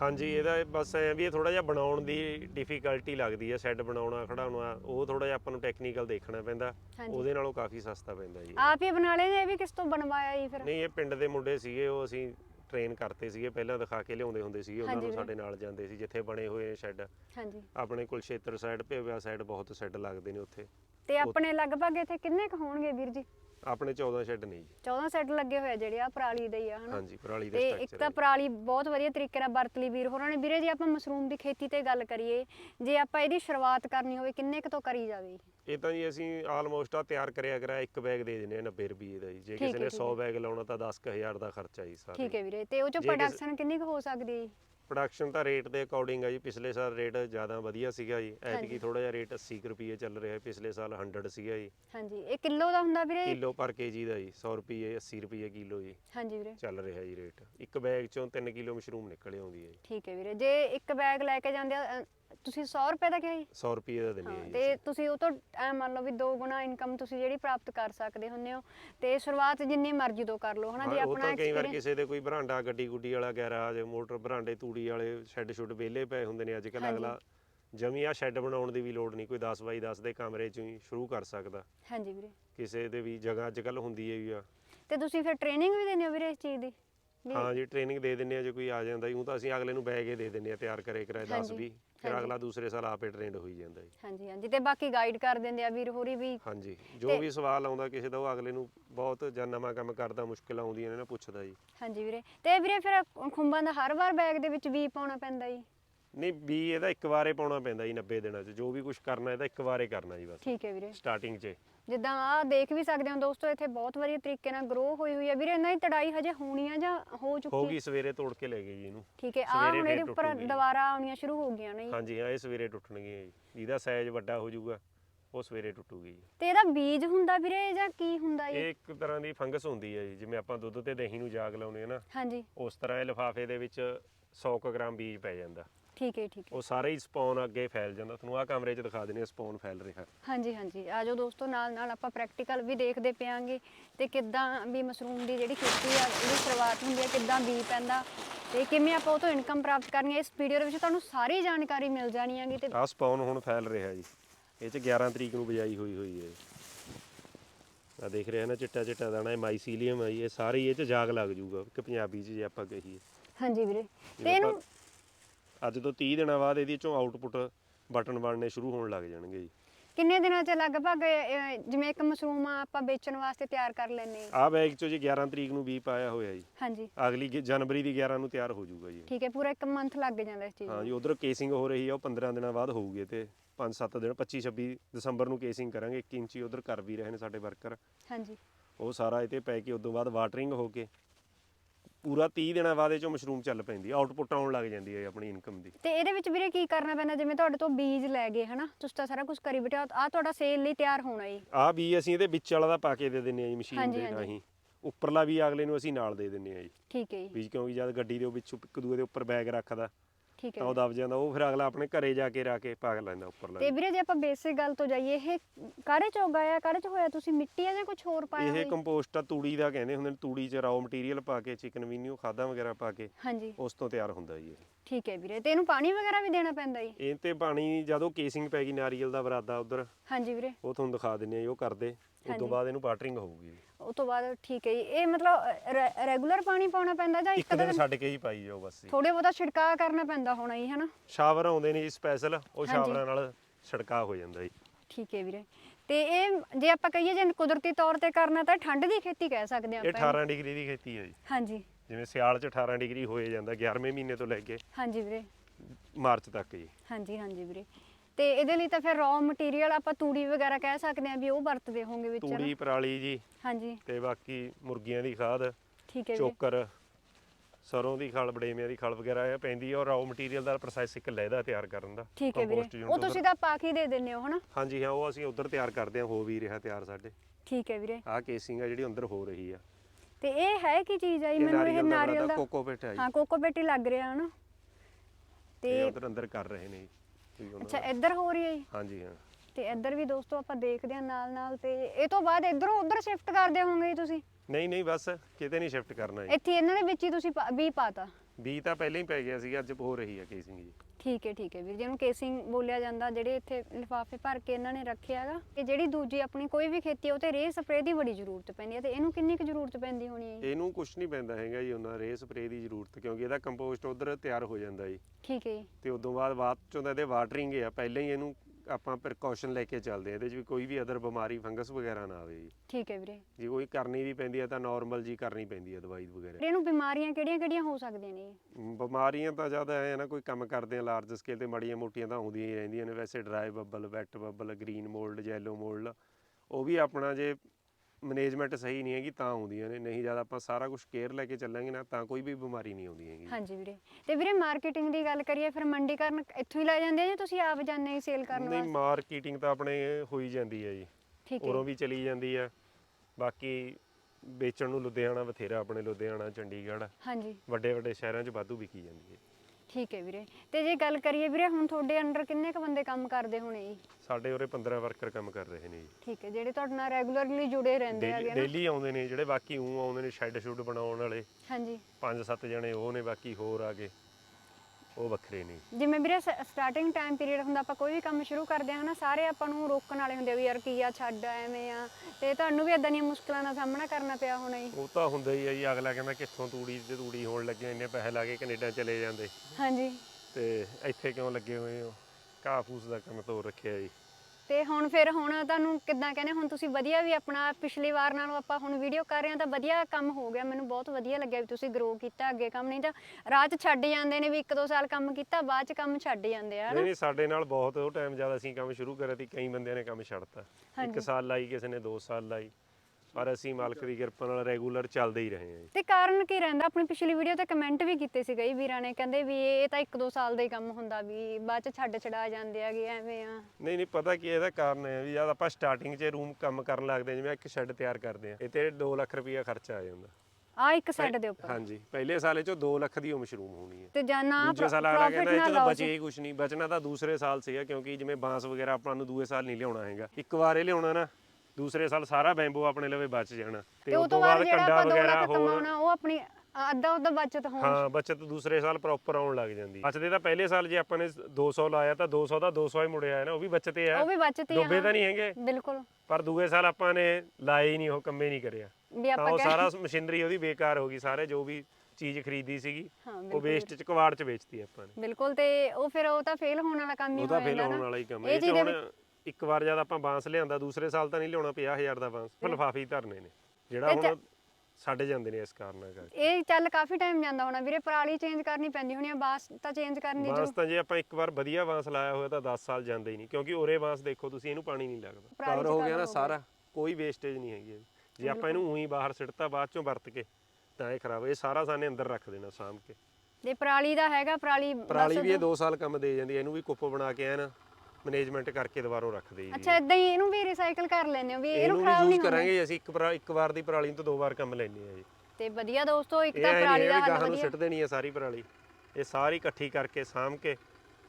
ਹਾਂਜੀ ਇਹਦਾ ਬਸ ਐ ਵੀ ਇਹ ਥੋੜਾ ਜਿਹਾ ਬਣਾਉਣ ਦੀ ਡਿਫਿਕਲਟੀ ਲੱਗਦੀ ਹੈ ਸੈੱਡ ਬਣਾਉਣਾ ਖੜਾਉਣਾ ਉਹ ਥੋੜਾ ਜਿਹਾ ਆਪਾਂ ਨੂੰ ਟੈਕਨੀਕਲ ਦੇਖਣਾ ਪੈਂਦਾ ਹਾਂਜੀ। ਉਹਦੇ ਨਾਲੋਂ ਕਾਫੀ ਸਸਤਾ ਪੈਂਦਾ ਜੀ। ਆਪ ਹੀ ਬਣਾ ਲਏ ਨੇ ਇਹ ਵੀ ਕਿਸ ਤੋਂ ਬਣਵਾਇਆ ਜੀ ਫਿਰ? ਨਹੀਂ ਇਹ ਪਿੰਡ ਦੇ ਮੁੰਡੇ ਸੀਗੇ ਉਹ ਅਸੀਂ ਟ੍ਰੇਨ ਕਰਤੇ ਸੀਗੇ ਪਹਿਲਾਂ ਦਿਖਾ ਕੇ ਲਿਆਉਂਦੇ ਹੁੰਦੇ ਸੀਗੇ ਉਹਨਾਂ ਹਾਂਜੀ ਨੂੰ ਵੀਰੇ। ਸਾਡੇ ਨਾਲ ਜਾਂਦੇ ਸੀ ਜਿੱਥੇ ਬਣੇ ਹੋਏ ਸ਼ੈੱਡ ਹਾਂਜੀ। ਆਪਣੇ ਕੁਲਸ਼ੇਤਰ ਸਾਈਡ ਭੇਵਿਆ ਸਾਈਡ ਬਹੁਤ ਸ਼ੈੱਡ ਲੱਗਦੇ ਨੇ ਉੱਥੇ। ਤੇ ਆਪਣੇ ਲਗਭਗ ਇੱਥੇ ਕਿੰਨੇ ਕੁ ਹੋਣਗੇ ਵੀਰ ਜੀ? ਆਪਣੇ 14 ਸ਼ੈੱਡ ਨੇ ਜੀ। 14 ਸੈੱਟ ਲੱਗੇ ਹੋਏ ਆ ਜਿਹੜੇ ਆ ਪਰਾਲੀ ਦੇ ਹੀ ਆ ਹਨਾ? ਹਾਂਜੀ ਪਰਾਲੀ ਦਾ ਤੇ ਇੱਕ ਸਟਰਕਚਰ ਤਾਂ ਪਰਾਲੀ ਬਹੁਤ ਵਧੀਆ ਤਰੀਕੇ ਨਾਲ ਵਰਤ ਲਈ ਵੀਰ ਹੋਰਾਂ ਨੇ। ਵੀਰੇ ਜੇ ਆਪਾਂ ਮਸ਼ਰੂਮ ਦੀ ਖੇਤੀ ਤੇ ਗੱਲ ਕਰੀਏ ਜੇ ਆਪਾਂ ਇਹਦੀ ਸ਼ੁਰੂਆਤ ਕਰਨੀ ਹੋਵੇ ਕਿੰਨੇ ਕੁ ਤੋਂ ਕਰੀ ਜਾਵੇ ਇਹ? ਤਾਂ ਜੀ ਅਸੀਂ ਆਲਮੋਸਟ ਆ ਤਿਆਰ ਕਰਿਆ ਕਰਾ ਇੱਕ ਬੈਗ ਦੇ ਦਿੰਦੇ ਆ 90 ਰੁਪਏ ਦਾ ਜੀ। ਜੇ ਠੀਕ ਕਿਸੇ ਹੈ, ਨੇ ਠੀਕ 100 ਹੈ। ਬੈਗ ਲਾਉਣਾ ਤਾਂ 10000 ਦਾ ਖਰਚਾ ਜੀ ਸਾਰਾ। ਠੀਕ ਹੈ ਵੀਰੇ ਤੇ ਉਹ ਚ ਜੇ ਕਿਸੇ- ਪ੍ਰੋਡਕਸ਼ਨ ਕਿੰਨੀ ਕੁ ਹੋ ਸਕਦੀ ਹੈ ਜੀ? ਪ੍ਰੋਡਕਸ਼ਨ ਤਾਂ ਰੇਟ ਦੇ ਅਕੋਰਡਿੰਗ ਆ ਜੀ ਪਿਛਲੇ ਸਾਲ ਰੇਟ ਜ਼ਿਆਦਾ ਵਧੀਆ ਸੀਗਾ ਜੀ। ਐਤਕੀ ਥੋੜਾ ਜਿਹਾ ਰੇਟ 80 ਕੁ ਰੁਪਏ ਚੱਲ ਰਿਹਾ ਪਿਛਲੇ ਸਾਲ 100 ਸੀਗਾ ਜੀ। ਹਾਂਜੀ ਇਹ ਕਿਲੋ ਦਾ ਹੁੰਦਾ ਵੀਰੇ? ਕਿਲੋ ਪਰ ਕੇਜੀ ਦਾ ਜੀ 100 ਰੁਪਏ 80 ਰੁਪਏ ਕਿਲੋ ਜੀ। ਹਾਂਜੀ ਵੀਰੇ। ਚੱਲ ਰਿਹਾ ਜੀ ਰੇਟ ਇੱਕ ਬੈਗ ਚੋਂ 3 ਕਿਲੋ ਮਸ਼ਰੂਮ ਨਿਕਲ ਆਉਂਦੀ ਹੈ ਜੀ। ਠੀਕ ਹੈ ਵੀਰੇ ਜੇ ਇੱਕ ਬੈਗ ਲੈ ਕੇ ਜਾਂਦੇ ਆ ਅ, ਤੁਸੀਂ 100 ਰੁਪਏ ਦਾ ਕਿਹਾ ਜੀ? 100 ਰੁਪਏ ਦਾ ਦਿੰਦੇ ਹਾਂ ਜੀ ਤੇ ਤੁਸੀਂ ਉਹ ਤੋਂ ਐ ਮੰਨ ਲਓ ਵੀ ਦੋ ਗੁਣਾ ਇਨਕਮ ਤੁਸੀਂ ਜਿਹੜੀ ਪ੍ਰਾਪਤ ਕਰ ਸਕਦੇ ਹੁੰਦੇ ਹੋ ਤੇ ਸ਼ੁਰੂਆਤ ਜਿੰਨੀ ਮਰਜ਼ੀ ਤੋਂ ਕਰ ਲਓ ਹਨਾ ਜੇ ਹਾਂ, ਉਹ ਆਪਣਾ ਤਾਂ ਕਈ ਵਾਰ ਐਕਸਪੀਰੀਅੰਸ ਕਿਸੇ ਦੇ ਕੋਈ ਬਰਾਂਡਾ ਗੱਡੀ ਗੁੱਡੀ ਵਾਲਾ ਗੈਰਾਜ ਮੋਟਰ ਬਰਾਂਡੇ ਤੂੜੀ ਵਾਲੇ ਸ਼ੈੱਡ ਸ਼ੁੱਡ ਵਿਹਲੇ ਪਏ ਹੁੰਦੇ ਨੇ ਅੱਜ ਕੱਲ ਹਾਂਜੀ। ਅਗਲਾ ਜਮੀ ਆ ਸ਼ੈੱਡ ਬਣਾਉਣ ਦੀ ਵੀ ਲੋੜ ਨਹੀਂ ਕੋਈ 10 ਬਾਈ 10 ਦੇ ਕਮਰੇ ਚੋਂ ਹੀ ਸ਼ੁਰੂ ਕਰ ਸਕਦਾ। ਹਾਂਜੀ ਵੀਰੇ। ਕਿਸੇ ਦੇ ਵੀ ਜਗ੍ਹਾ ਅੱਜ ਕੱਲ ਹੁੰਦੀ ਹੈ ਵੀ ਆ। ਤੇ ਤੁਸੀਂ ਫਿਰ ਟ੍ਰੇਨਿੰਗ ਵੀ ਦਿੰਦੇ ਹੋ ਵੀਰੇ ਇਸ ਚੀਜ਼ ਦੀ? ਵੀ- ਹਾਂ ਜੀ ਟ੍ਰੇਨਿੰਗ ਦੇ ਦਿੰਨੇ ਆ ਜੇ ਕੋਈ ਆ ਜਾਂਦਾ ਜੀ ਉਹ ਤਾਂ ਅਸੀਂ ਅਗਲੇ ਨੂੰ ਬੈਗ ਹੀ ਦੇ ਦਿੰਨੇ ਆ ਤਿਆਰ ਕਰੇ ਕਰਾਏ 10 ਹਾਂਜੀ, ਵੀ ਫਿਰ। ਅਗਲਾ ਦੂਸਰੇ ਸਾਲ ਆਪੇ ਟ੍ਰੇਨਡ ਹੋਈ ਜਾਂਦਾ ਜੀ। ਹਾਂਜੀ ਹਾਂਜੀ। ਤੇ ਬਾਕੀ ਗਾਈਡ ਕਰ ਦਿੰਦੇ ਆ ਵੀਰ ਹੋਰੀ ਵੀ। ਹਾਂਜੀ ਜੋ ਵੀ ਸਵਾਲ ਆਉਂਦਾ ਕਿਸੇ ਦਾ ਉਹ ਅਗਲੇ ਨੂੰ ਬਹੁਤ ਜਾਂ ਨਵਾਂ ਕੰਮ ਕਰਦਾ ਮੁਸ਼ਕਿਲ ਆਉਂਦੀਆਂ ਨੇ ਨਾ ਪੁੱਛਦਾ ਜੀ। ਹਾਂਜੀ ਵੀਰੇ। ਤੇ ਵੀਰੇ ਫਿਰ ਖੁੰਬਾਂ ਦਾ ਹਰ ਵਾਰ ਬੈਗ ਦੇ ਵਿੱਚ ਵੀ ਪਾਉਣਾ ਪੈਂਦਾ ਜੀ? ਨਹੀਂ ਵੀ ਇਹਦਾ ਇੱਕ ਵਾਰੇ ਪਾਉਣਾ ਪੈਂਦਾ ਜੀ 90 ਦਿਨਾਂ 'ਚ ਜੋ ਵੀ ਕੁਝ ਕਰਨਾ ਇਹਦਾ ਇੱਕ ਵਾਰੇ ਕਰਨਾ ਜੀ ਬਸ। ਠੀਕ ਹੈ ਵੀਰੇ। ਸਟਾਰਟਿੰਗ 'ਚ। ਜਿੱਦਾਂ ਆ ਦੇਖ ਵੀ ਸਕਦੇ ਹੋ ਦੋਸਤੋ ਇੱਥੇ ਬਹੁਤ ਵਧੀਆ ਤਰੀਕੇ ਨਾਲ ਗਰੋ ਹੋਈ ਹੋਈ ਹੈ। ਵੀਰੇ ਇਹਨਾਂ ਦੀ ਤੜਾਈ ਹਜੇ ਹੋਣੀ ਆ ਜਾਂ ਹੋ ਹੋ? ਚੁੱਕੀ ਗਈ ਸਵੇਰੇ ਤੋੜ ਕੇ ਲੈ ਗਏ ਜੀ ਇਹਨੂੰ। ਠੀਕ ਹੈ ਆ ਹੁਣ ਇਹਦੇ ਉੱਪਰ। ਦੁਬਾਰਾ ਆਉਣੀਆਂ ਸ਼ੁਰੂ ਹੋ ਗਈਆਂ ਨੇ। ਹਾਂਜੀ ਹਾਂ ਇਹ ਸਵੇਰੇ ਟੁੱਟਣਗੀਆਂ ਜੀ। ਜਿਹਦਾ ਸਾਈਜ਼ ਵੱਡਾ ਹੋ ਜਾਊਗਾ ਉਹ ਸਵੇਰੇ ਟੁੱਟੂਗੀ ਜੀ। ਤੇ ਇਹਦਾ ਬੀਜ ਹੁੰਦਾ ਵੀਰੇ ਜਾਂ ਕੀ ਹੁੰਦਾ ਇਹ ਇੱਕ ਤਰ੍ਹਾਂ ਦੀ ਫੰਗਸ ਹੁੰਦੀ ਹੈ ਜੀ ਜਿਵੇਂ ਆਪਾਂ ਦੁੱਧ ਤੇ ਦਹੀਂ ਨੂੰ ਜਾਗ ਲਾਉਂਦੇ ਆ ਨਾ ਹਾਂਜੀ। ਉਸ ਤਰ੍ਹਾਂ ਇਹ ਲਿਫਾਫੇ ਦੇ ਵਿੱਚ 100 ਕੁ ਗ੍ਰਾਮ ਬੀਜ ਪੈ ਜਾਂਦਾ। ਠੀਕ ਹੈ ਠੀਕ ਹੈ। ਉਹ ਸਾਰਾ ਹੀ ਸਪੌਨ ਅੱਗੇ ਫੈਲ ਜਾਂਦਾ। ਤੁਹਾਨੂੰ ਆਹ ਕਮਰੇ 'ਚ ਦਿਖਾ ਦਿੰਦੇ ਆ ਸਪੌਨ ਫੈਲ ਰਿਹਾ। ਹਾਂਜੀ ਹਾਂਜੀ। ਆਜੋ ਦੋਸਤੋ ਨਾਲ ਨਾਲ ਆਪਾਂ ਪ੍ਰੈਕਟੀਕਲ ਵੀ ਦੇਖਦੇ ਪਿਆਂਗੇ ਤੇ ਕਿੱਦਾਂ ਵੀ ਮਸ਼ਰੂਮ ਦੀ ਜਿਹੜੀ ਖੇਤੀ ਆ ਇਹਦੀ ਸ਼ੁਰੂਆਤ ਹੁੰਦੀ ਹੈ ਕਿੱਦਾਂ ਬੀਜ ਪੈਂਦਾ ਤੇ ਕਿਵੇਂ ਆਪਾਂ ਉਹ ਤੋਂ ਇਨਕਮ ਪ੍ਰਾਪਤ ਕਰਨੀ ਹੈ ਇਸ ਵੀਡੀਓ ਦੇ ਵਿੱਚ ਤੁਹਾਨੂੰ ਸਾਰੀ ਜਾਣਕਾਰੀ ਮਿਲ ਜਾਣੀ ਹੈਗੀ ਤੇ ਆਹ ਸਪੌਨ ਹੁਣ ਫੈਲ ਰਿਹਾ ਜੀ। ਇਹ 'ਚ 11 ਤਰੀਕ ਨੂੰ ਬਜਾਈ ਹੋਈ ਹੋਈ ਹੈ। ਆ ਦੇਖ ਰਿਹਾ ਨਾ ਚਿੱਟਾ ਚਿੱਟਾ ਦਾਣਾ ਇਹ ਮਾਈਸੀਲੀਅਮ ਹੈ ਜੀ, ਇਹ ਸਾਰੇ ਇਹ 'ਚ ਜਾਗ ਲੱਗ ਜੂਗਾ ਕਿ ਪੰਜਾਬੀ 'ਚ ਜੇ ਆਪਾਂ ਕਹੀਏ। ਹਾਂਜੀ ਵੀਰੇ। ਤੇ ਇਹਨੂੰ ਅੱਜ ਤੋਂ 30 ਦਿਨਾਂ ਬਾਅਦ ਇਹਦੇ ਚੋਂ ਆਊਟਪੁੱਟ ਬਟਨ ਬਣਨੇ ਸ਼ੁਰੂ ਹੋਣ ਲੱਗ ਜਾਣਗੇ ਜੀ। ਕਿੰਨੇ ਦਿਨਾਂ ਚ ਲਗਭਗ ਜਿਵੇਂ ਇੱਕ ਮਸ਼ਰੂਮ ਆ ਆਪਾਂ ਵੇਚਣ ਵਾਸਤੇ ਤਿਆਰ ਕਰ ਲੈਨੇ ਆਹ ਬੈਗ 'ਚੋਂ ਜੀ 11 ਤਰੀਕ ਨੂੰ ਵੀ ਪਾਇਆ ਹੋਇਆ ਜੀ। ਹਾਂਜੀ। ਅਗਲੀ ਗ- ਜਨਵਰੀ ਦੀ 11 ਨੂੰ ਤਿਆਰ ਹੋ ਜਾਊਗਾ ਜੀ। ਠੀਕ ਹੈ ਪੂਰਾ ਇੱਕ ਮੰਥ ਲੱਗ ਜਾਂਦਾ ਇਸ ਚੀਜ਼ ਹਾਂ ਨੂੰ। ਜੀ ਉਧਰ ਕੇਸਿੰਗ ਹੋ ਰਹੀ ਆ ਉਹ 15 ਦਿਨਾਂ ਬਾਅਦ ਹੋਊਗੀ ਤੇ 5-7 ਦਿਨ 25 26 ਦਸੰਬਰ ਨੂੰ ਕੇਸਿੰਗ ਕਰਾਂਗੇ 1 ਇੰਚੀ ਉਧਰ ਕਰ ਵੀ ਰਹੇ ਨੇ ਸਾਡੇ ਵਰਕਰ ਹਾਂਜੀ। ਉਹ ਸਾਰਾ ਇਹ ਤੇ ਪੈ ਕੇ ਉਦੋਂ ਬਾਅਦ ਵਾਟਰਿੰਗ ਹੋ ਕੇ ਪੂਰਾ 30 ਦਿਨਾਂ ਬਾਅਦ ਇਹ ਚੋਂ ਮਸ਼ਰੂਮ ਚੱਲ ਪੈਂਦੀ ਆ ਆਊਟਪੁੱਟ ਆਉਣ ਲੱਗ ਜਾਂਦੀ ਹੈ ਆਪਣੀ ਇਨਕਮ ਦੀ। ਤੇ ਇਹਦੇ ਵਿੱਚ ਵੀਰੇ ਕੀ ਕਰਨਾ ਪੈਂਦਾ ਜਿਵੇਂ ਤੁਹਾਡੇ ਤੋਂ ਬੀਜ ਲੈ ਗਏ ਹਨਾ? ਤੁਸੀਂ ਤਾਂ ਸਾਰਾ ਕੁਝ ਕਰੀ ਬੈਠੇ ਆ ਤੁਹਾਡਾ ਸੇਲ ਲਈ ਤਿਆਰ ਹੋਣਾ ਜੀ। ਆਹ ਵੀ ਅਸੀਂ ਇਹਦੇ ਵਿੱਚ ਵਾਲਾ ਦਾ ਪਾ ਕੇ ਦੇ ਦਿੰਨੇ ਆ ਜੀ ਮਸ਼ੀਨ ਦੇ। ਰਾਹੀਂ। ਉੱਪਰਲਾ ਵੀ ਅਗਲੇ ਨੂੰ ਅਸੀਂ ਨਾਲ ਦੇ ਦਿੰਨੇ ਆ ਜੀ। ਠੀਕ ਹੈ ਜੀ। ਵੀ ਕਿਉਂਕਿ ਜਦ ਗੱਡੀ ਦੇ ਵਿੱਚ ਇੱਕ ਦੂਏ ਦੇ ਉੱਪਰ ਬੈਗ ਰੱਖਦਾ ਠੀਕ ਤਾਂ ਹੈ ਉਹ ਦਬ ਜਾਂਦਾ ਉਹ ਫਿਰ ਅਗਲਾ ਆਪਣੇ ਘਰੇ ਜਾ ਕੇ ਰੱਖ ਕੇ ਪਾ ਲੈਂਦਾ ਉੱਪਰਲਾ ਤੇ ਵੀਰੇ ਜੇ ਆਪਾਂ ਬੇਸਿਕ ਗੱਲ ਤੋਂ ਜਾਈਏ ਇਹ ਕਾਹਦੇ ਚ ਉਗਾਇਆ ਕਾਹਦੇ ਚ ਹੋਇਆ? ਤੁਸੀਂ ਮਿੱਟੀ ਆ ਜਾਂ ਕੁਝ ਹੋਰ ਪਾਇਆ ਇਹ ਹੋਇਆ? ਕੰਪੋਸਟ ਆ ਤੂੜੀ ਦਾ ਕਹਿੰਦੇ ਹੁੰਦੇ ਨੇ ਤੂੜੀ ਚ ਰਾਓ ਮਟੀਰੀਅਲ ਪਾ ਕੇ ਚਿਕਨ ਵੀਨੀਓ ਖਾਦਾਂ ਵਗੈਰਾ ਪਾ ਕੇ ਹਾਂਜੀ। ਉਸ ਤੋਂ ਤਿਆਰ ਹੁੰਦਾ ਜੀ ਇਹ। ਠੀਕ ਹੈ ਵੀਰੇ ਤੇ ਇਹਨੂੰ ਪਾਣੀ ਵਗੈਰਾ ਵੀ ਦੇਣਾ ਪੈਂਦਾ ਜੀ? ਇਹ ਤੇ ਪਾਣੀ ਜਦੋਂ ਕੇਸਿੰਗ ਪੈ ਗਈ ਨਾਰੀਅਲ ਦਾ ਬਰਾਦਾ ਉਧਰ ਹਾਂਜੀ ਵੀਰੇ। ਉਹ ਤੁਹਾਨੂੰ ਦਿਖਾ ਦਿੰਨੇ ਆ ਜੀ, ਉਹ ਕਰਦੇ। ਉਸ। ਤੋਂ ਬਾਅਦ ਇਹਨੂੰ ਵਾਟਰਿੰਗ ਹੋਊਗੀ। ਉਹ ਤੋਂ ਬਾਅਦ ਠੀਕ ਹੈ ਜੀ। ਇਹ ਮਤਲਬ ਰੈਗੂਲਰ ਪਾਣੀ ਪਾਉਣਾ ਪੈਂਦਾ ਜਾਂ ਇੱਕ ਦਿਨ ਛੱਡ ਕੇ ਹੀ ਪਾਈ ਜਾਓ ਬਸ ਥੋੜੇ ਬਹੁਤਾ ਛਿੜਕਾਅ ਕਰਨਾ ਪੈਂਦਾ ਹੋਣਾ ਜੀ ਹਨਾ? ਸ਼ਾਵਰ ਆਉਂਦੇ ਨੇ ਜੀ ਸਪੈਸ਼ਲ ਉਹ। ਸ਼ਾਵਰਾਂ ਨਾਲ ਛਿੜਕਾ ਹੋ ਜਾਂਦਾ ਜੀ। ਠੀਕ ਹੈ ਵੀਰੇ। ਤੇ ਇਹ ਜੇ ਆਪਾਂ ਕਹੀਏ ਜੇ ਕੁਦਰਤੀ ਤੌਰ ਤੇ ਕਰਨਾ ਤਾਂ ਠੰਡ ਦੀ ਖੇਤੀ ਕਹਿ ਸਕਦੇ ਆਪਾਂ ਇਹਨੂੰ। 18 ਡਿਗਰੀ ਦੀ ਖੇਤੀ ਹੈ ਜੀ। ਹਾਂਜੀ। ਜਿਵੇਂ ਸਿਆਲ ਚ 18 ਡਿਗਰੀ ਹੋਏ ਜਾਂਦਾ 11ਵੇਂ ਮਹੀਨੇ ਤੋਂ ਲੈ ਕੇ ਹਾਂਜੀ ਵੀਰੇ। ਮਾਰਚ ਤੱਕ ਜੀ। ਹਾਂਜੀ ਹਾਂਜੀ ਵੀਰੇ। ਤੇ ਇਹਦੇ ਲਈ ਤਾਂ ਫਿਰ ਰॉ ਮਟੀਰੀਅਲ ਆਪਾਂ ਤੂੜੀ ਵਗੈਰਾ ਕਹਿ ਸਕਦੇ ਆ ਵੀ ਉਹ ਵਰਤਦੇ ਹੋਵੋਗੇ ਵਿੱਚ ਨਾ? ਤੂੜੀ ਪਰਾਲੀ ਜੀ। ਹਾਂਜੀ। ਤੇ ਬਾਕੀ ਮੁਰਗੀਆਂ ਦੀ ਖਾਦ ਠੀਕ ਹੈ ਵੀਰੇ। ਚੋਕਰ ਸਰੋਂ ਦੀ ਖਲ ਬੜੇਮਿਆਂ ਦੀ ਖਲ ਵਗੈਰਾ ਇਹ ਪੈਂਦੀ ਹੈ ਔਰ ਰਾਓ ਮਟੀਰੀਅਲ ਦਾ ਪ੍ਰੋਸੈਸ ਇੱਕ ਲੈਦਾ ਤਿਆਰ ਕਰਨ ਦਾ ਠੀਕ ਹੈ ਵੀਰੇ। unit ਉਹ ਉੱਧਰ- ਤੁਸੀਂ ਤਾਂ ਪਾ ਕੇ ਹੀ ਦੇ ਦਿੰਦੇ ਹੋ ਹਨਾ? ਹਾਂਜੀ ਹਾਂ ਉਹ ਅਸੀਂ ਉਧਰ ਤਿਆਰ ਕਰਦੇ ਹਾਂ ਹੋ ਵੀ ਰਿਹਾ ਤਿਆਰ ਸਾਡੇ। ਠੀਕ ਹੈ ਵੀਰੇ। ਆਹ ਕੇਸਿੰਗ ਆ ਜਿਹੜੀ ਅੰਦਰ ਹੋ ਰਹੀ ਆ। ਤੇ ਇਹ ਹੈ ਕੀ ਚੀਜ਼ ਆ ਜੀ ਮੈਨੂੰ ਇਹ ਨਾਰੀਅਲ ਦਾ? ਕੋਕੋਪੀਟ ਹੈ ਜੀ। ਹਾਂ ਕੋਕੋਪੀਟ ਹੀ ਲੱਗ ਰਿਹਾ ਹਨਾ? ਤੇ ਤੇ ਉਧਰ ਅੰਦਰ ਕਰ ਰਹੇ ਨੇ ਜੀ। ਤੁਸੀਂ ਉਹਨਾਂ ਅੱਛਾ ਦਾ- ਇੱਧਰ ਹੋ ਰਹੀ ਹੈ ਜੀ? ਹਾਂਜੀ ਹਾਂ। ਤੇ ਇੱਧਰ ਵੀ ਦੋਸਤੋ ਆਪਾਂ ਦੇਖਦੇ ਹਾਂ ਨਾਲ ਨਾਲ ਤੇ ਇਹ ਤੋਂ ਬਾਅਦ ਇੱਧਰੋਂ ਉੱਧਰ ਸ਼ਿਫਟ ਕਰਦੇ ਹੋਵੋਗੇ ਜੀ ਤੁਸੀਂ? ਨਹੀਂ ਨਹੀਂ ਬਸ ਕਿਤੇ ਨਹੀਂ ਸ਼ਿਫਟ ਕਰਨਾ ਜੀ। ਇੱਥੇ ਇਹਨਾਂ ਦੇ ਵਿੱਚ ਹੀ ਤੁਸੀਂ ਪਾ- ਵੀ ਪਾਤਾ। ਬੀ ਤਾਂ ਪਹਿਲਾਂ ਹੀ ਪੈ ਗਿਆ ਸੀ ਅੱਜ ਹੋ ਰਹੀ ਆ ਕੇਸਿੰਗ ਜੀ। ਠੀਕ ਹੈ ਠੀਕ ਹੈ ਵੀਰ ਜਿਹਨੂੰ ਕੇਸਿੰਗ ਬੋਲਿਆ ਜਾਂਦਾ ਜਿਹੜੇ ਇੱਥੇ ਲਿਫਾਫੇ ਭਰ ਕੇ ਇਹਨਾਂ ਨੇ ਰੱਖਿਆਗਾ ਤੇ ਜਿਹੜੀ ਦੂਜੀ ਆਪਣੀ ਕੋਈ ਵੀ ਖੇਤੀ ਹੈ ਉਹ ਤੇ ਰੇਹ ਸਪਰੇਅ ਦੀ ਬੜੀ ਜ਼ਰੂਰਤ ਪੈਂਦੀ ਹੈ। ਤੇ ਇਹਨੂੰ ਕਿੰਨੀ ਕੁ ਜ਼ਰੂਰਤ ਪੈਂਦੀ ਹੋਣੀ ਹੈ ਜੀ? ਇਹਨੂੰ ਕੁਝ ਨਹੀਂ ਪੈਂਦਾ ਹੈਗਾ ਜੀ ਉਹਨਾਂ ਰੇ ਸਪਰੇ ਦੀ ਜ਼ਰੂਰਤ ਕਿਉਂਕਿ ਇਹਦਾ ਕੰਪੋਸਟ ਉਧਰ ਤਿਆਰ ਹੋ ਜਾਂਦਾ ਜੀ। ਠੀਕ ਹੈ ਜੀ। ਤੇ ਉਦੋਂ ਬਾਅਦ ਬਾਅਦ ਚੋਂ ਤਾਂ ਇਹਦੇ ਵਾਟਰਿੰਗ ਆ। ਪਹਿਲਾਂ ਹੀ ਇਹਨੂੰ ਆਪਾਂ ਪ੍ਰੀਕਾਸ਼ਨ ਲੈ ਕੇ ਚੱਲਦੇ ਆ ਇਹਦੇ 'ਚ ਵੀ ਕੋਈ ਵੀ ਅਦਰ ਬਿਮਾਰੀ ਫੰਗਸ ਵਗੈਰਾ ਨਾ ਆਵੇ ਜੀ। ਠੀਕ ਹੈ ਵੀਰੇ। ਜੇ ਕੋਈ ਕਰਨੀ ਵੀ ਪੈਂਦੀ ਹੈ ਤਾਂ ਨਾਰਮਲ ਜੀ ਕਰਨੀ ਪੈਂਦੀ ਹੈ ਦਵਾਈ ਵਗੈਰਾ। ਫਿਰ ਇਹਨੂੰ ਬਿਮਾਰੀਆਂ ਕਿਹੜੀਆਂ ਕਿਹੜੀਆਂ ਹੋ ਸਕਦੀਆਂ ਨੇ? ਮ, ਬਿਮਾਰੀਆਂ ਤਾਂ ਜ਼ਿਆਦਾ ਐ ਨਾ ਕੋਈ ਕੰਮ ਕਰਦੇ ਆ ਲਾਰਜ ਸਕੇਲ ਤੇ ਮਾੜੀਆਂ ਮੋਟੀਆਂ ਤਾਂ ਆਉਂਦੀਆਂ ਹੀ ਰਹਿੰਦੀਆਂ ਨੇ ਵੈਸੇ dry bubble wet bubble green mould yellow mould ਉਹ ਵੀ ਆਪਣਾ ਜੇ ਮੈਨੇਜਮੈਂਟ ਸਹੀ ਨਹੀਂ ਹੈਗੀ ਤਾਂ ਆਉਂਦੀਆਂ ਨੇ। ਨਹੀਂ ਜਦ ਆਪਾਂ ਸਾਰਾ ਕੁਝ ਕੇਅਰ ਲੈ ਕੇ ਚੱਲਾਂਗੇ ਨਾ ਤਾਂ ਕੋਈ ਵੀ ਬਿਮਾਰੀ ਨਹੀਂ ਆਉਂਦੀ ਹੈਗੀ। ਹਾਂਜੀ ਵੀਰੇ। ਤੇ ਵੀਰੇ ਮਾਰਕੀਟਿੰਗ ਦੀ ਗੱਲ ਕਰੀਏ ਫਿਰ ਮੰਡੀਕਰਨ ਇੱਥੋਂ ਹੀ ਲੈ ਜਾਂਦੇ ਆ ਜਾਂ ਤੁਸੀਂ ਆਪ ਜਾਂਦੇ ਹੋ ਸੇਲ ਕਰਨ ਨਹੀਂ ਵਾਸਤੇ? ਮਾਰਕੀਟਿੰਗ ਤਾਂ ਆਪਣੇ ਹੋਈ ਜਾਂਦੀ ਹੈ ਜੀ। ਠੀਕ ਉਰੋਂ ਹੈ ਵੀ ਚਲੀ ਜਾਂਦੀ ਆ ਬਾਕੀ ਵੇਚਣ ਨੂੰ ਲੁਧਿਆਣਾ ਬਥੇਰਾ ਆਪਣੇ ਲੁਧਿਆਣਾ ਚੰਡੀਗੜ੍ਹ। ਹਾਂਜੀ। ਵੱਡੇ ਵੱਡੇ ਸ਼ਹਿਰਾਂ 'ਚ ਵਾਧੂ ਵਿਕੀ ਜਾਂਦੀ ਹੈ। ਠੀਕ ਹੈ ਵੀਰੇ। ਤੇ ਜੇ ਗੱਲ ਕਰੀਏ ਵੀਰੇ ਹੁਣ ਤੁਹਾਡੇ ਅੰਡਰ ਕਿੰਨੇ ਕ ਬੰਦੇ ਕੰਮ ਕਰਦੇ ਹੋਣੇ ਜੀ? ਸਾਡੇ ਉਰੇ 15 ਵਰਕਰ ਕੰਮ ਕਰ ਰਹੇ ਨੇ ਜੀ। ਠੀਕ ਹੈ ਜਿਹੜੇ ਤੁਹਾਡੇ ਨਾਲ ਰੈਗੂਲਰਲੀ ਜੁੜੇ ਰਹਿੰਦੇ ਹੈਗੇ ਨਾ। ਡੇਲੀ ਆਉਂਦੇ ਨੇ ਜਿਹੜੇ ਬਾਕੀ ਉਹ ਆਉਂਦੇ ਨੇ ਸ਼ੈੱਡ ਸ਼ੁੱਡ ਬਣਾਉਣ ਵਾਲੇ। ਹਾਂਜੀ। ਪੰਜ ਸੱਤ ਜਣੇ ਉਹ ਨੇ ਬਾਕੀ ਹੋਰ ਆ ਗਏ। ਉਹ ਵੱਖਰੇ ਨੇ। ਜਿਵੇਂ ਵੀਰੇ ਸਟਾਰਟਿੰਗ ਟਾਈਮ ਪੀਰੀਅਡ ਹੁੰਦਾ ਆਪਾਂ ਕੋਈ ਵੀ ਕੰਮ ਸ਼ੁਰੂ ਕਰਦੇ ਹਾਂ ਨਾ ਸਾਰੇ ਆਪਾਂ ਨੂੰ ਰੋਕਣ ਵਾਲੇ ਹੁੰਦੇ ਆ ਵੀ ਯਾਰ ਕੀ ਆ ਛੱਡ ਐਵੇਂ ਆ। ਤੇ ਤੁਹਾਨੂੰ ਵੀ ਇਦਾਂ ਦੀਆਂ ਮੁਸ਼ਕਲਾਂ ਦਾ ਸਾਹਮਣਾ ਕਰਨਾ ਪਿਆ ਹੋਣਾ ਜੀ। ਉਹ ਤਾਂ ਹੁੰਦਾ ਹੀ ਆ ਜੀ ਅਗਲਾ ਕਹਿੰਦਾ ਕਿੱਥੋਂ ਤੂੜੀ ਤੇ ਤੂੜੀ ਹੋਣ ਲੱਗੇ ਇੰਨੇ ਪੈਸੇ ਲਾ ਕੇ ਕੈਨੇਡਾ ਚਲੇ ਜਾਂਦੇ। ਹਾਂਜੀ। ਤੇ ਇੱਥੇ ਕਿਉਂ ਲੱਗੇ ਹੋਏ ਹੋ? ਘਾਹ ਫੂਸ ਦਾ ਕੰਮ ਤੋਰ ਰੱਖਿਆ ਜੀ। ਤੇ ਹੁਣ ਫਿਰ ਹੁਣ ਤੁਹਾਨੂੰ ਕਿੱਦਾਂ ਕਹਿੰਦੇ ਹੁਣ ਤੁਸੀਂ ਵਧੀਆ ਵੀ ਆਪਣਾ ਪਿਛਲੀ ਵਾਰ ਨਾਲੋਂ ਆਪਾਂ ਹੁਣ ਵੀਡੀਓ ਕਰ ਰਹੇ ਹਾਂ ਤਾਂ ਵਧੀਆ ਕੰਮ ਹੋ ਗਿਆ। ਮੈਨੂੰ ਬਹੁਤ ਵਧੀਆ ਲੱਗਿਆ ਵੀ ਤੁਸੀਂ ਗਰੋ ਕੀਤਾ ਅੱਗੇ ਕੰਮ ਨਹੀਂ ਤਾਂ ਰਾਹ 'ਚ ਛੱਡ ਜਾਂਦੇ ਨੇ ਵੀ ਇੱਕ ਦੋ ਸਾਲ ਕੰਮ ਕੀਤਾ ਬਾਅਦ 'ਚ ਕੰਮ ਛੱਡ ਜਾਂਦੇ ਆ ਨਹੀਂ ਹਨਾ? ਨਹੀਂ ਸਾਡੇ ਨਾਲ ਬਹੁਤ ਉਹ ਟਾਈਮ ਜਦ ਅਸੀਂ ਕੰਮ ਸ਼ੁਰੂ ਕਰਿਆ ਸੀ ਕਈ ਬੰਦਿਆਂ ਨੇ ਕੰਮ ਛੱਡਤਾ। ਇੱਕ। ਸਾਲ ਲਾਈ ਕਿਸੇ ਨੇ 2 ਸਾਲ ਲਾਈ। ਪਰ ਅਸੀਂ ਮਾਲਕ ਦੀ ਕਿਰਪਾ ਨਾਲ ਰੈਗੂਲਰ ਚੱਲਦੇ ਹੀ ਰਹੇ ਹਾਂ ਜੀ। ਤੇ ਕਾਰਨ ਕੀ ਰਹਿੰਦਾ? ਆਪਣੀ ਪਿਛਲੀ ਵੀਡੀਓ ਤੇ ਕਮੈਂਟ ਵੀ ਕੀਤੇ ਸੀ ਕਈ ਵੀਰਾਂ ਨੇ। ਕਹਿੰਦੇ ਵੀ ਇਹ ਤਾਂ ਇੱਕ ਦੋ ਸਾਲ ਦਾ ਹੀ ਕੰਮ ਹੁੰਦਾ ਵੀ ਬਾਅਦ 'ਚ ਛੱਡ ਛੜਾ ਜਾਂਦੇ ਹੈਗੇ ਐਵੇਂ ਆ। ਨਹੀਂ ਨਹੀਂ ਪਤਾ ਕੀ ਹੈ, ਇਹਦਾ ਕਾਰਨ ਹੈ ਵੀ ਜਦ ਆਪਾਂ ਸਟਾਰਟਿੰਗ 'ਚ ਰੂਮ ਕੰਮ ਕਰਨ ਲੱਗਦੇ ਹਾਂ, ਜਿਵੇਂ ਇੱਕ ਸ਼ੈੱਡ ਤਿਆਰ ਕਰਦੇ ਆ ਇਹ ਤੇ 2 ਲੱਖ ਰੁਪਈਆ ਖਰਚਾ ਆ ਜਾਂਦਾ। ਆ ਇੱਕ ਸਾਈਡ ਦੇ ਉੱਪਰ। ਹਾਂਜੀ ਪਹਿਲੇ ਸਾਲੇ 'ਚੋਂ 2 ਲੱਖ ਦੀ ਉਹ ਮਸ਼ਰੂਮ ਹੋਣੀ ਹੈ। ਤੇ ਜਾਂ ਨਾ ਦੂਜੇ ਸਾਲ ਅਗਲਾ ਪ੍ਰੋਫਿਟ ਕਹਿੰਦਾ ਇਹ ਨਾ ਤਾਂ ਲਾਓ ਬਚੇ ਹੀ ਕੁਝ ਨਹੀਂ। ਬਚਣਾ ਤਾਂ ਦੂਸਰੇ ਸਾਲ ਸੀਗਾ ਕਿਉਂਕਿ ਜਿਵੇਂ ਬਾਂਸ ਵਗੈਰਾ ਆਪਾਂ ਨੂੰ ਦੂਏ ਸਾਲ ਨਹੀਂ ਲਿਆਉਣਾ ਹੈਗਾ। ਇੱਕ ਵਾਰ ਇਹ ਲਿਆਉਣਾ ਨਾ ਦੂਸਰੇ ਸਾਲ ਸਾਰਾ ਬੈਂਬੋ ਆਪਣੇ ਲਵੇ ਬਚ ਜਾਣਾ। ਤੇ ਉਹ ਉਸ ਤੋਂ ਬਾਅਦ ਕੰਡਾ ਆਪਾਂ 2 ਵਗੈਰਾ ਹੋਰ ਉਹ ਆਪਣੀ ਅੱਧਾ ਉਹਦਾ ਬਚਤ ਹੋਣ। ਹਾਂ ਬਚਤ ਦੂਸਰੇ ਸਾਲ ਪ੍ਰੋਪਰ ਆਉਣ ਲੱਗ ਜਾਂਦੀ। ਬਚਦੇ ਤਾਂ ਪਹਿਲੇ ਸਾਲ ਜੇ ਆਪਾਂ ਨੇ 200 ਲਾਇਆ ਤਾਂ 200 ਦਾ 200 ਹੀ ਮੁੜਿਆ ਹੈ ਨਾ ਉਹ ਵੀ ਬਚਤ ਹੀ ਹੈ। ਉਹ ਵੀ ਬਚਤ ਹੀ ਆ, ਡੁੱਬੇ ਹਾਂ। ਤਾਂ ਨਹੀਂ ਹੈਗੇ। ਬਿਲਕੁਲ। ਪਰ ਦੂਏ ਸਾਲ ਆਪਾਂ ਨੇ ਲਾਏ ਹੀ ਨਹੀਂ ਉਹ ਕੰਮੇ ਨਹੀਂ ਕਰਿਆ। ਤਾਂ ਉਹ ਸਾਰਾ ਮਸ਼ੀਨਰੀ ਉਹਦੀ ਬੇਕਾਰ ਹੋ ਗਈ ਸਾਰੇ ਜੋ ਵੀ ਚੀਜ਼ ਖਰੀਦੀ ਸੀਗੀ ਹਾਂ ਉਹ ਵੇਸਟ ਚ ਕਵਾੜ ਚ ਵੇਚਤੀ ਆਪਾਂ ਨੇ। ਬਿਲਕੁਲ ਤੇ ਉਹ ਫਿਰ ਉਹ ਤਾਂ ਫੇਲ ਹੋਣ ਵਾਲਾ ਕੰਮ ਹੀ ਉਹ ਹੋ ਤਾਂ ਫੇਲ ਹੋਣ ਵਾਲਾ ਹੀ ਕੰਮ ਹੈ। ਇਹ ਹੁਣ ਇੱਕ ਵਾਰ ਜਦ ਆਪਾਂ ਬਾਂਸ ਲਿਆਂਦਾ ਦੂਸਰੇ ਸਾਲ ਤਾਂ ਨਹੀਂ ਲਿਆਉਣਾ 50000 ਦਾ ਬਾਂਸ। ਲਫਾਫੇ ਹੀ ਧਰਨੇ ਨੇ। ਜਿਹੜਾ ਹੁਣ ਛੱਡ ਜਾਂਦੇ ਨੇ ਇਸ ਕਾਰਨ ਨਾਲ ਇਹ ਚੱਲ ਕਾਫੀ ਟਾਈਮ ਜਾਂਦਾ ਹੋਣਾ। ਵੀਰੇ ਪਰਾਲੀ ਚੇਂਜ ਕਰਨੀ ਪੈਂਦੀ ਹੋਣੀ ਆ ਬਾਸ ਤਾਂ ਚੇਂਜ ਕਰਨੀ ਬਾਂਸ ਜ਼ਰੂਰ। ਤਾਂ ਜੇ ਆਪਾਂ ਇੱਕ ਵਾਰ ਵਧੀਆ ਬਾਂਸ ਲਾਇਆ ਹੋਇਆ ਤਾਂ 10 ਸਾਲ ਜਾਂਦੇ ਹੀ ਨਹੀਂ। ਕਿਉਂਕਿ ਉਰੇ ਬਾਂਸ ਦੇਖੋ ਤੁਸੀਂ ਇਹਨੂੰ ਪਾਣੀ ਨਹੀਂ ਲੱਗਦਾ। ਕਵਰ ਹੋ ਗਿਆ ਨਾ। ਸਾਰਾ। ਕੋਈ ਵੇਸਟੇਜ ਨਹੀਂ ਹੈਗੀ। ਜੇ ਆਪਾਂ ਇਹਨੂੰ ਉਹੀ ਬਾਹਰ ਸਿੱਟਤਾ ਬਾਅਦ ਚੋਂ ਵਰਤ ਕੇ ਤਾਂ ਇਹ ਖਰਾਬ। ਇਹ ਸਾਰਾ ਸਾਨੇ ਅੰਦਰ ਰੱਖ ਦੇਣਾ ਸਾਂਭ ਕੇ। ਤੇ ਪਰਾਲੀ ਦਾ ਹੈਗਾ ਪਰਾਲੀ ਬਸ ਪਰਾਲੀ ਵੀ ਇਹ 2 ਸਾਲ ਕੰਮ ਦੇ ਜਾਂਦੀ ਇਹਨੂੰ ਵੀ ਕੁੱਪ ਬਣਾ ਕੇ ਐਨ ਮੈਨੇਜਮੈਂਟ ਕਰਕੇ ਦੁਬਾਰਾ ਰੱਖ ਦੇਈ ਅੱਛਾ ਇਦਾਂ ਹੀ ਇਹਨੂੰ ਵੀ ਰੀਸਾਈਕਲ ਕਰ ਲੈਂਦੇ ਹੋ ਵੀ ਇਹਨੂੰ ਖਰਾਬ ਨਹੀਂ ਯੂਜ਼ ਹੋਣਾ। ਕਰਾਂਗੇ ਅਸੀਂ ਇੱਕ ਵਾਰ ਇੱਕ ਵਾਰ ਦੀ ਪਰਾਲੀ ਨੂੰ ਤਾਂ ਦੋ ਵਾਰ ਕੰਮ ਲੈਣੇ ਆ ਜੀ। ਤੇ ਵਧੀਆ ਦੋਸਤੋ ਇੱਕ ਤਾਂ ਪਰਾਲੀ ਦਾ ਹੱਲ ਵਧੀਆ। ਸਿੱਟ ਦੇਣੀ ਸਾਰੀ ਪਰਾਲੀ। ਇਹ ਸਾਰੀ ਇਕੱਠੀ ਕਰਕੇ ਸਾਂਭ ਕੇ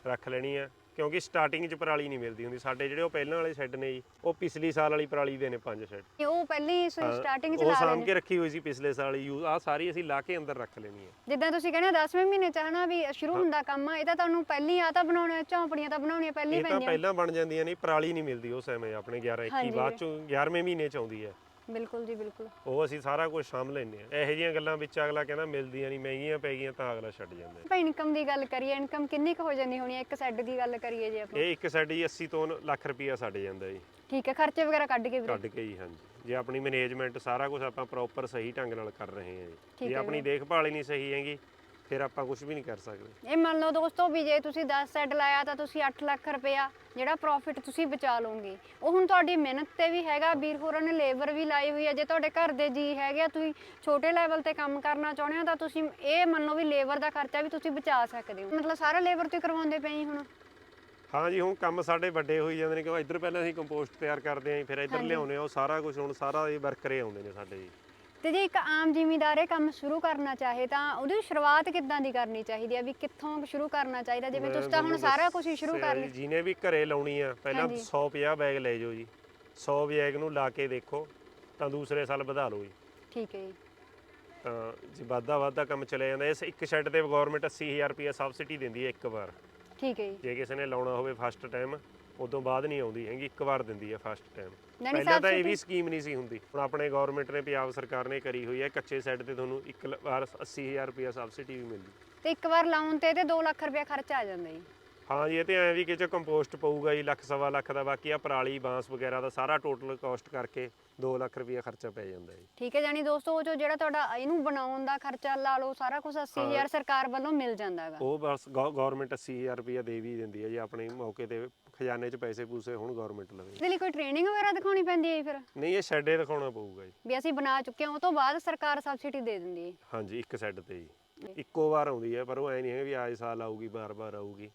ਰੱਖ ਲੈਣੀ ਹੈ ਕਿਉਂਕਿ ਸਟਾਰਟਿੰਗ 'ਚ ਪਰਾਲੀ ਨਹੀਂ ਮਿਲਦੀ ਹੁੰਦੀ। ਸਾਡੇ ਜਿਹੜੇ ਉਹ ਪਹਿਲਾਂ ਵਾਲੇ ਸ਼ੈੱਡ ਨੇ ਜੀ ਉਹ ਪਿਛਲੀ ਸਾਲ ਵਾਲੀ ਪਰਾਲੀ ਦੇ ਨੇ ਪੰਜ ਸ਼ੈੱਡ ਉਹ ਪਹਿਲਾਂ ਹੀ ਸਟਾਰਟਿੰਗ ਚ ਉਹ ਲਾ ਸਾਂਭ ਕੇ ਰੱਖੀ ਹੋਈ ਸੀ ਪਿਛਲੇ ਸਾਲ ਯੂਜ਼ ਆ ਸਾਰੀ ਅਸੀਂ ਲਾ ਕੇ ਅੰਦਰ ਰੱਖ ਲੈਣੀ ਹੈ। ਜਿੱਦਾਂ ਤੁਸੀਂ ਕਹਿੰਦੇ ਹੋ 10ਵੇਂ ਮਹੀਨੇ ਚ ਹਨਾ ਵੀ ਸ਼ੁਰੂ ਹੁੰਦਾ ਕੰਮ ਇਹ ਤਾਂ ਤੁਹਾਨੂੰ ਪਹਿਲੀ ਆ ਤਾਂ ਬਣਾਉਣੇ ਝੌਂਪੜੀਆਂ ਤਾਂ ਬਣਾਉਣੀਆਂ ਪਹਿਲੀ ਇਹ ਤਾਂ ਪੈਂਦੀਆਂ ਪਹਿਲਾਂ ਬਣ ਜਾਂਦੀਆਂ ਨੇ ਪਰਾਲੀ ਨਹੀਂ ਮਿਲਦੀ ਉਸ ਸਮੇਂ ਆਪਣੇ 11 21 ਹਾਂਜੀ। ਬਾਅਦ ਚੋਂ 11ਵੇਂ ਮਹੀਨੇ ਚ ਆਉਂਦੀ ਹੈ। ਬਿਲਕੁਲ ਜੀ ਬਿਲਕੁਲ। ਉਹ ਅਸੀਂ ਸਾਰਾ ਕੁਝ ਸਾਂਭ ਲੈਂਦੇ ਆ ਇਹੋ ਜਿਹੀਆਂ ਗੱਲਾਂ ਵਿੱਚ ਅਗਲਾ ਕਹਿੰਦਾ ਮਿਲਦੀਆਂ ਨਹੀਂ ਮਹਿੰਗੀਆਂ ਪੈ ਗਈਆਂ ਤਾਂ ਅਗਲਾ ਛੱਡ ਜਾਂਦਾ ਹੈ। ਆਪਾਂ ਇਨਕਮ ਦੀ ਗੱਲ ਕਰੀਏ ਇਨਕਮ ਕਿੰਨੀ ਕੁ ਹੋ ਜਾਂਦੀ ਹੋਣੀ ਹੈ? ਇੱਕ ਸੈੱਡ ਦੀ ਗੱਲ ਕਰੀਏ ਜੇ ਆਪਾਂ। ਇਹ ਇੱਕ ਸਾਡੀ 80 ਤੋਂ ਲੱਖ ਰੁਪਈਆ ਸਾਡੇ ਜਾਂਦਾ ਜੀ। ਠੀਕ ਹੈ ਖਰਚੇ ਵਗੈਰਾ ਕੱਢ ਕੇ ਵੀਰੇ ਕੱਢ ਕੇ ਹੀ ਹਾਂਜੀ। ਜੇ ਆਪਣੀ ਮੈਨੇਜਮੈਂਟ ਸਾਰਾ ਕੁਝ ਆਪਾਂ ਪ੍ਰੋਪਰ ਸਹੀ ਢੰਗ ਨਾਲ ਕਰ ਰਹੇ ਹਾਂ ਠੀਕ ਜੀ ਜੇ ਹੈ ਆਪਣੀ ਦੇਖਭਾਲ ਹੀ ਨਹੀਂ ਸਹੀ ਹੈਗੀ ਫਿਰ ਆਪਾਂ ਕੁਝ ਵੀ ਨਹੀਂ ਕਰ ਸਕਦੇ। ਇਹ ਮੰਨ ਲਓ ਦੋਸਤੋ ਵੀ ਜੇ ਤੁਸੀਂ 10 ਸੈੱਟ ਲਾਇਆ ਤਾਂ ਤੁਸੀਂ 8 ਲੱਖ ਰੁਪਇਆ ਜਿਹੜਾ ਪ੍ਰੋਫਿਟ ਤੁਸੀਂ ਬਚਾ ਲਓਗੇ। ਉਹ ਹੁਣ ਤੁਹਾਡੀ ਮਿਹਨਤ ਤੇ ਵੀ ਹੈਗਾ ਵੀਰ ਹੋਰਾਂ ਨੇ ਲੇਬਰ ਵੀ ਲਾਈ ਹੋਈ ਹੈ। ਜੇ ਤੁਹਾਡੇ ਘਰ ਦੇ ਜੀ ਹੈਗੇ ਆ ਤੁਸੀਂ ਛੋਟੇ ਲੈਵਲ ਤੇ ਕੰਮ ਕਰਨਾ ਚਾਹੁੰਦੇ ਹੋ ਤਾਂ ਤੁਸੀਂ ਇਹ ਮੰਨੋ ਵੀ ਲੇਬਰ ਦਾ ਖਰਚਾ ਵੀ ਤੁਸੀਂ ਬਚਾ ਸਕਦੇ ਹੋ। ਮਤਲਬ ਸਾਰਾ ਲੇਬਰ ਤੇ ਕਰਵਾਉਂਦੇ ਪਏ ਜੀ ਹੁਣ। ਹਾਂ ਜੀ ਹੁਣ ਕੰਮ ਸਾਡੇ ਵੱਡੇ ਹੋਈ ਜਾਂਦੇ ਨੇ ਕਿ ਇੱਧਰ ਪਹਿਲਾਂ ਅਸੀਂ ਕੰਪੋਸਟ ਤਿਆਰ ਕਰਦੇ ਆਂ ਫਿਰ ਇੱਧਰ ਹਾਂਜੀ। ਲਿਆਉਂਦੇ ਆ ਉਹ ਸਾਰਾ ਕੁਝ ਹੁਣ ਸਾਰਾ ਇਹ ਵਰਕਰੇ ਆਉਂਦੇ ਨੇ ਸਾਡੇ ਜੀ। ਤੇ ਜੇ ਇੱਕ ਆਮ ਜ਼ਿਮੀਂਦਾਰ ਇਹ ਕੰਮ ਸ਼ੁਰੂ ਕਰਨਾ ਚਾਹੇ ਤਾਂ ਉਹਦੀ ਸ਼ੁਰੂਆਤ ਕਿੱਦਾਂ ਦੀ ਕਰਨੀ ਚਾਹੀਦੀ ਹੈ ਵੀ ਕਿੱਥੋਂ ਸ਼ੁਰੂ ਕਰਨਾ ਚਾਹੀਦਾ? ਜਿਵੇਂ ਤੁਸੀਂ ਤਾਂ ਹੁਣ ਸਾਰਾ ਕੁਝ ਹੀ ਸ਼ੁਰੂ ਕਰ ਲਿਆ ਜਿਹਨੇ ਵੀ ਘਰੇ ਲਾਉਣੀ ਆ ਪਹਿਲਾਂ ਹਾਂਜੀ। 150 ਬੈਗ ਲੈ ਜਾਓ ਜੀ। 100 ਬੈਗ ਨੂੰ ਲਾ ਕੇ ਦੇਖੋ ਤਾਂ ਦੂਸਰੇ ਸਾਲ ਵਧਾ ਲਓ ਜੀ। ਠੀਕ ਹੈ ਜੀ। ਤਾਂ ਜੇ ਵਾਧਾ ਵਾਧਾ ਕੰਮ ਚੱਲਿਆ ਜਾਂਦਾ ਇਸ ਇੱਕ ਸ਼ੈੱਡ ਤੇ ਗਵਰਨਮੈਂਟ 80000 ਰੁਪਏ ਸਬਸਿਡੀ ਦਿੰਦੀ ਹੈ ਇੱਕ ਵਾਰ। ਠੀਕ ਹੈ ਜੀ। ਜੇ ਕਿਸੇ ਨੇ ਲਾਉਣਾ ਹੋਵੇ ਫਸਟ ਟਾਈਮ ਉਦੋਂ ਬਾਅਦ ਨਹੀਂ ਆਉਂਦੀ ਹੈਗੀ ਇੱਕ ਵਾਰ ਦਿੰਦੀ ਹੈ ਫਸਟ ਟਾਈਮ ਪਹਿਲਾਂ ਤਾਂ ਇਹ ਵੀ ਸਕੀਮ ਨਹੀਂ ਸੀ ਹੁੰਦੀ। ਹੁਣ ਆਪਣੇ ਗਵਰਨਮੈਂਟ ਨੇ ਪੰਜਾਬ ਸਰਕਾਰ ਨੇ ਕਰੀ ਹੋਈ ਹੈ ਕੱਚੇ ਸੈੱਟ ਤੇ ਤੁਹਾਨੂੰ ਇੱਕ ਲ- ਵਾਰ 80000 ਰੁਪਏ ਸਬਸਿਡੀ ਵੀ ਮਿਲਦੀ। ਤੇ ਇੱਕ ਵਾਰ ਲਾਉਣ ਤੇ ਤੇ 2 ਲੱਖ ਰੁਪਇਆ ਖਰਚਾ ਆ ਜਾਂਦਾ ਜੀ। ਹਾਂ ਜੀ ਇਹ ਤੇ ਐਂ ਵੀ ਕਿ ਚ ਕੰਪੋਸਟ ਪਊਗਾ ਜੀ ਲੱਖ ਸਵਾ ਲੱਖ ਦਾ ਬਾਕੀ ਆ ਪਰਾਲੀ ਬਾਂਸ ਵਗੈਰਾ ਦਾ ਸਾਰਾ ਟੋਟਲ ਕਾਸਟ ਕਰਕੇ 2 ਲੱਖ ਰੁਪਏ ਖਰਚਾ ਪੈ ਜਾਂਦਾ ਜੀ। ਠੀਕ ਹੈ ਜਾਨੀ ਦੋਸਤੋ ਉਹ ਜੋ ਜਿਹੜਾ ਤੁਹਾਡਾ ਇਹਨੂੰ ਬਣਾਉਣ ਦਾ ਖਰਚਾ ਲਾ ਲਓ ਸਾਰਾ ਕੁਝ 80000 ਸਰਕਾਰ ਵੱਲੋਂ ਮਿਲ ਜਾਂਦਾ ਹੈਗਾ। ਉਹ ਬਸ ਗਵਰਨਮੈਂਟ 80000 ਰੁਪਏ ਦੇ ਵੀ ਦਿੰਦੀ ਹੈ ਜੀ ਆਪਣੇ ਮੌਕੇ ਤੇ ਖਜ਼ਾਨੇ 'ਚ ਪੈਸੇ ਪੂਸੇ ਹੁਣ ਗਵਰਨਮੈਂਟ ਲਵੇ। ਇਹਦੇ ਲਈ ਕੋਈ ਟ੍ਰੇਨਿੰਗ ਵਗੈਰਾ ਦਿਖਾਉਣੀ ਪੈਂਦੀ ਹੈ ਜੀ ਫਿਰ? ਨਹੀਂ ਇਹ ਸ਼ੈੱਡੇ ਦਿਖਾਉਣਾ ਪਊਗਾ ਜੀ। ਵੀ ਅਸੀਂ ਬਣਾ ਚੁੱਕੇ ਹਾਂ ਉਹ ਤੋਂ ਬਾਅਦ ਸਰਕਾਰ ਸਬਸਿਡੀ ਦੇ ਦਿੰਦੀ ਹੈ। ਹਾਂਜੀ ਇੱਕ ਸੈੱਡ ਤੇ ਜੀ। ਇੱਕੋ ਵਾਰ ਆਉਂਦੀ ਹੈ ਪਰ ਉਹ ਐ ਨਹੀਂ ਹੈ ਵੀ ਆਏ ਸਾਲ ਆਊਗੀ ਬਾਰ-ਬਾਰ ਆਊਗੀ।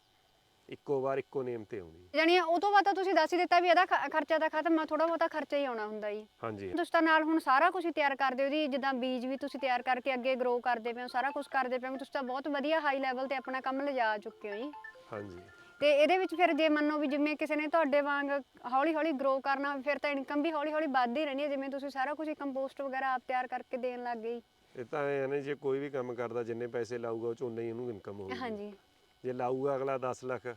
ਇੱਕੋ ਵਾਰ ਇੱਕੋ ਨੇਮ ਤੇ ਆਉਂਦੀ ਹੈ। ਜਾਨੀ ਉਹ ਤੋਂ ਬਾਅਦ ਤਾਂ ਤੁਸੀਂ ਦੱਸ ਹੀ ਦਿੱਤਾ ਵੀ ਇਹਦਾ ਖ- ਖਰਚਾ ਤਾਂ ਖਤਮ ਆ ਥੋੜਾ ਬਹੁਤਾ ਖਰਚਾ ਹੀ ਆਉਣਾ ਹੁੰਦਾ ਜੀ। ਹਾਂਜੀ। ਤੁਸੀਂ ਤਾਂ ਨਾਲ ਹੁਣ ਸਾਰਾ ਕੁਝ ਹੀ ਤਿਆਰ ਕਰਦੇ ਹੋ ਜੀ ਜਿੱਦਾਂ ਬੀਜ ਵੀ ਤੁਸੀਂ ਤਿਆਰ ਕਰਕੇ ਅੱਗੇ ਗਰੋ ਕਰਦੇ ਪਏ ਹੋ ਸਾਰਾ ਕੁਝ ਕਰਦੇ ਪਏ ਹੋ ਤੁਸੀਂ ਤਾਂ ਬਹੁਤ ਵਧੀਆ ਹਾਈ ਲੈਵਲ ਤੇ ਆਪਣਾ ਕੰਮ ਲਿਜਾ ਚੁੱਕੇ ਹੋ ਜੀ। ਹਾਂਜੀ। ਤੇ ਇਹਦੇ ਵਿੱਚ ਫਿਰ ਜੇ ਮੰਨੋ ਵੀ ਜਿਵੇਂ ਕਿਸੇ ਨੇ ਤੁਹਾਡੇ ਵਾਂਗ ਹੌਲੀ ਹੌਲੀ ਗਰੋ ਕਰਨਾ ਫਿਰ ਤਾਂ ਇਨਕਮ ਵੀ ਹੌਲੀ ਹੌਲੀ ਵੱਧਦੀ ਰਹਿਣੀ ਹੈ ਜਿਵੇਂ ਤੁਸੀਂ ਸਾਰਾ ਕੁਝ ਕੰਪੋਸਟ ਵਗੈਰਾ ਆਪ ਤਿਆਰ ਕਰਕੇ ਦੇਣ ਲੱਗ ਗਏ ਇਹ ਤਾਂ ਐ ਨੇ ਜੇ ਕੋਈ ਵੀ ਕੰਮ ਕਰਦਾ ਜਿੰਨੇ ਪੈਸੇ ਲਾਊਗਾ ਉਹ ਚ ਉਨਾ ਹੀ ਉਹਨੂੰ ਇਨਕਮ ਹੋਊਗੀ। ਹਾਂਜੀ। ਜੇ ਲਾਊਗਾ ਅਗਲਾ 10 ਲੱਖ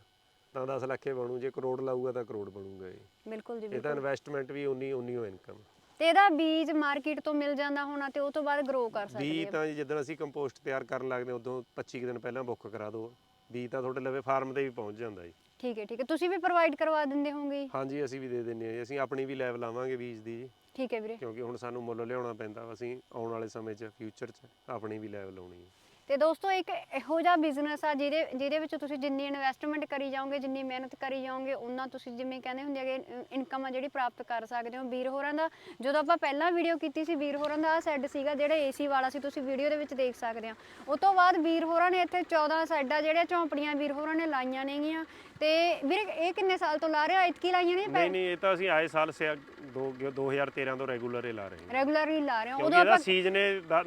ਤਾਂ 10 ਲੱਖ ਬਣੂ ਜੇ ਕਰੋੜ ਲਾਊਗਾ ਤਾਂ ਕਰੋੜ ਬਣੂਗਾ ਜੀ। ਬਿਲਕੁਲ ਜੀ ਇਹ ਤਾਂ ਇਨਵੈਸਟਮੈਂਟ ਵੀ ਉਨੀ ਉਨੀ ਹੋ ਇਨਕਮ ਤੇ ਇਹਦਾ ਬੀਜ ਮਾਰਕੀਟ ਤੋਂ ਮਿਲ ਜਾਂਦਾ ਹੋਣਾ ਤੇ ਉਹ ਤੋਂ ਬਾਅਦ ਗਰੋ ਕਰ ਸਕਦੇ ਬੀ ਆ। ਤਾਂ ਜਿੱਦਣ ਅਸੀਂ ਕੰਪੋਸਟ ਤਿਆਰ ਕਰਨ ਲੱਗਦੇ ਉਦੋਂ 25 ਕੁ ਦਿਨ ਪਹਿਲਾਂ ਬੁੱਕ ਕਰਾ ਦਿਓ। ਬੀ ਤਾਂ ਤੁਹਾਡੇ ਲਵੇ ਫਾਰਮ ਤੇ ਵੀ ਪਹੁੰਚ ਜਾਂਦਾ ਜੀ। ਠੀਕ ਹੈ ਠੀਕ ਹੈ। ਤੁਸੀਂ ਵੀ ਪ੍ਰੋਵਾਈਡ ਕਰਵਾ ਦਿੰਦੇ ਹੋਵੋਗੇ? ਜੀ? ਹਾਂਜੀ ਅਸੀਂ ਵੀ ਦੇ ਦਿੰਨੇ ਆ ਜੀ। ਅਸੀਂ ਆਪਣੀ ਵੀ ਲੈਬ ਲਾਵਾਂਗੇ ਬੀਜ ਦੀ ਜੀ। ਠੀਕ ਹੈ ਵੀਰੇ। ਕਿਉਂਕਿ ਹੁਣ ਸਾਨੂੰ ਮੁੱਲ ਲਿਆਉਣਾ ਪੈਂਦਾ ਅਸੀਂ ਆਉਣ ਵਾਲੇ ਸਮੇਂ 'ਚ ਫਿਊਚਰ 'ਚ ਆਪਣੀ ਵੀ ਲੈਬ ਲਾਉਣੀ ਹੈ। ਤੇ ਦੋਸਤੋ, ਇੱਕ ਇਹੋ ਜਿਹਾ ਬਿਜ਼ਨਸ ਆ ਜਿਹਦੇ ਜਿਹਦੇ ਵਿੱਚ ਤੁਸੀਂ ਜਿੰਨੀ ਇਨਵੈਸਟਮੈਂਟ ਕਰੀ ਜਾਓਗੇ, ਜਿੰਨੀ ਮਿਹਨਤ ਕਰੀ ਜਾਓਗੇ ਉਹਨਾਂ ਤੁਸੀਂ ਜਿਵੇਂ ਕਹਿੰਦੇ ਹੁੰਦੇ ਹੈਗੇ ਇਨਕਮ ਆ ਜਿਹੜੀ ਪ੍ਰਾਪਤ ਕਰ ਸਕਦੇ ਹੋ। ਵੀਰ ਹੋਰਾਂ ਦਾ, ਜਦੋਂ ਆਪਾਂ ਪਹਿਲਾਂ ਵੀਡੀਓ ਕੀਤੀ ਸੀ, ਵੀਰ ਹੋਰਾਂ ਦਾ ਸੈੱਡ ਸੀਗਾ, ਜਿਹੜਾ ਏਸੀ ਵਾਲਾ ਸੀ, ਤੁਸੀਂ ਵੀਡੀਓ ਦੇ ਵਿੱਚ ਦੇਖ ਸਕਦੇ ਆ ਉਸ ਤੋਂ ਬਾਅਦ ਵੀਰ ਹੋਰਾਂ ਨੇ ਇੱਥੇ 14 ਸਾਈਡਾਂ ਜਿਹੜੇ ਝੌਂਪੜੀਆਂ ਵੀਰ ਹੋਰਾਂ ਨੇ ਲਾਈਆਂ ਨੇਗੀਆਂ। ਤੇ ਵੀਰੇ ਇਹ ਕਿੰਨੇ ਸਾਲ ਤੋਂ ਲਾ ਰਹੇ ਹੋ? ਇਤਕੀ ਲਾਈਆਂ ਨੇ ਨਹੀਂ ਨਹੀਂ ਇਹ ਤਾਂ ਅਸੀਂ ਆਏ ਸਾਲ ਸਿਆ- ਦੋ 2013 ਤੋਂ ਰੈਗੂਲਰ ਹੀ ਲਾ ਰਹੇ ਹਾਂ। ਰੈਗੂਲਰਲੀ ਲਾ ਰਹੇ ਹੋ। ਕਿਉਂਕਿ ਉਦੋਂ ਇਹਦਾ ਆਪਾਂ ਸੀਜ਼ਨ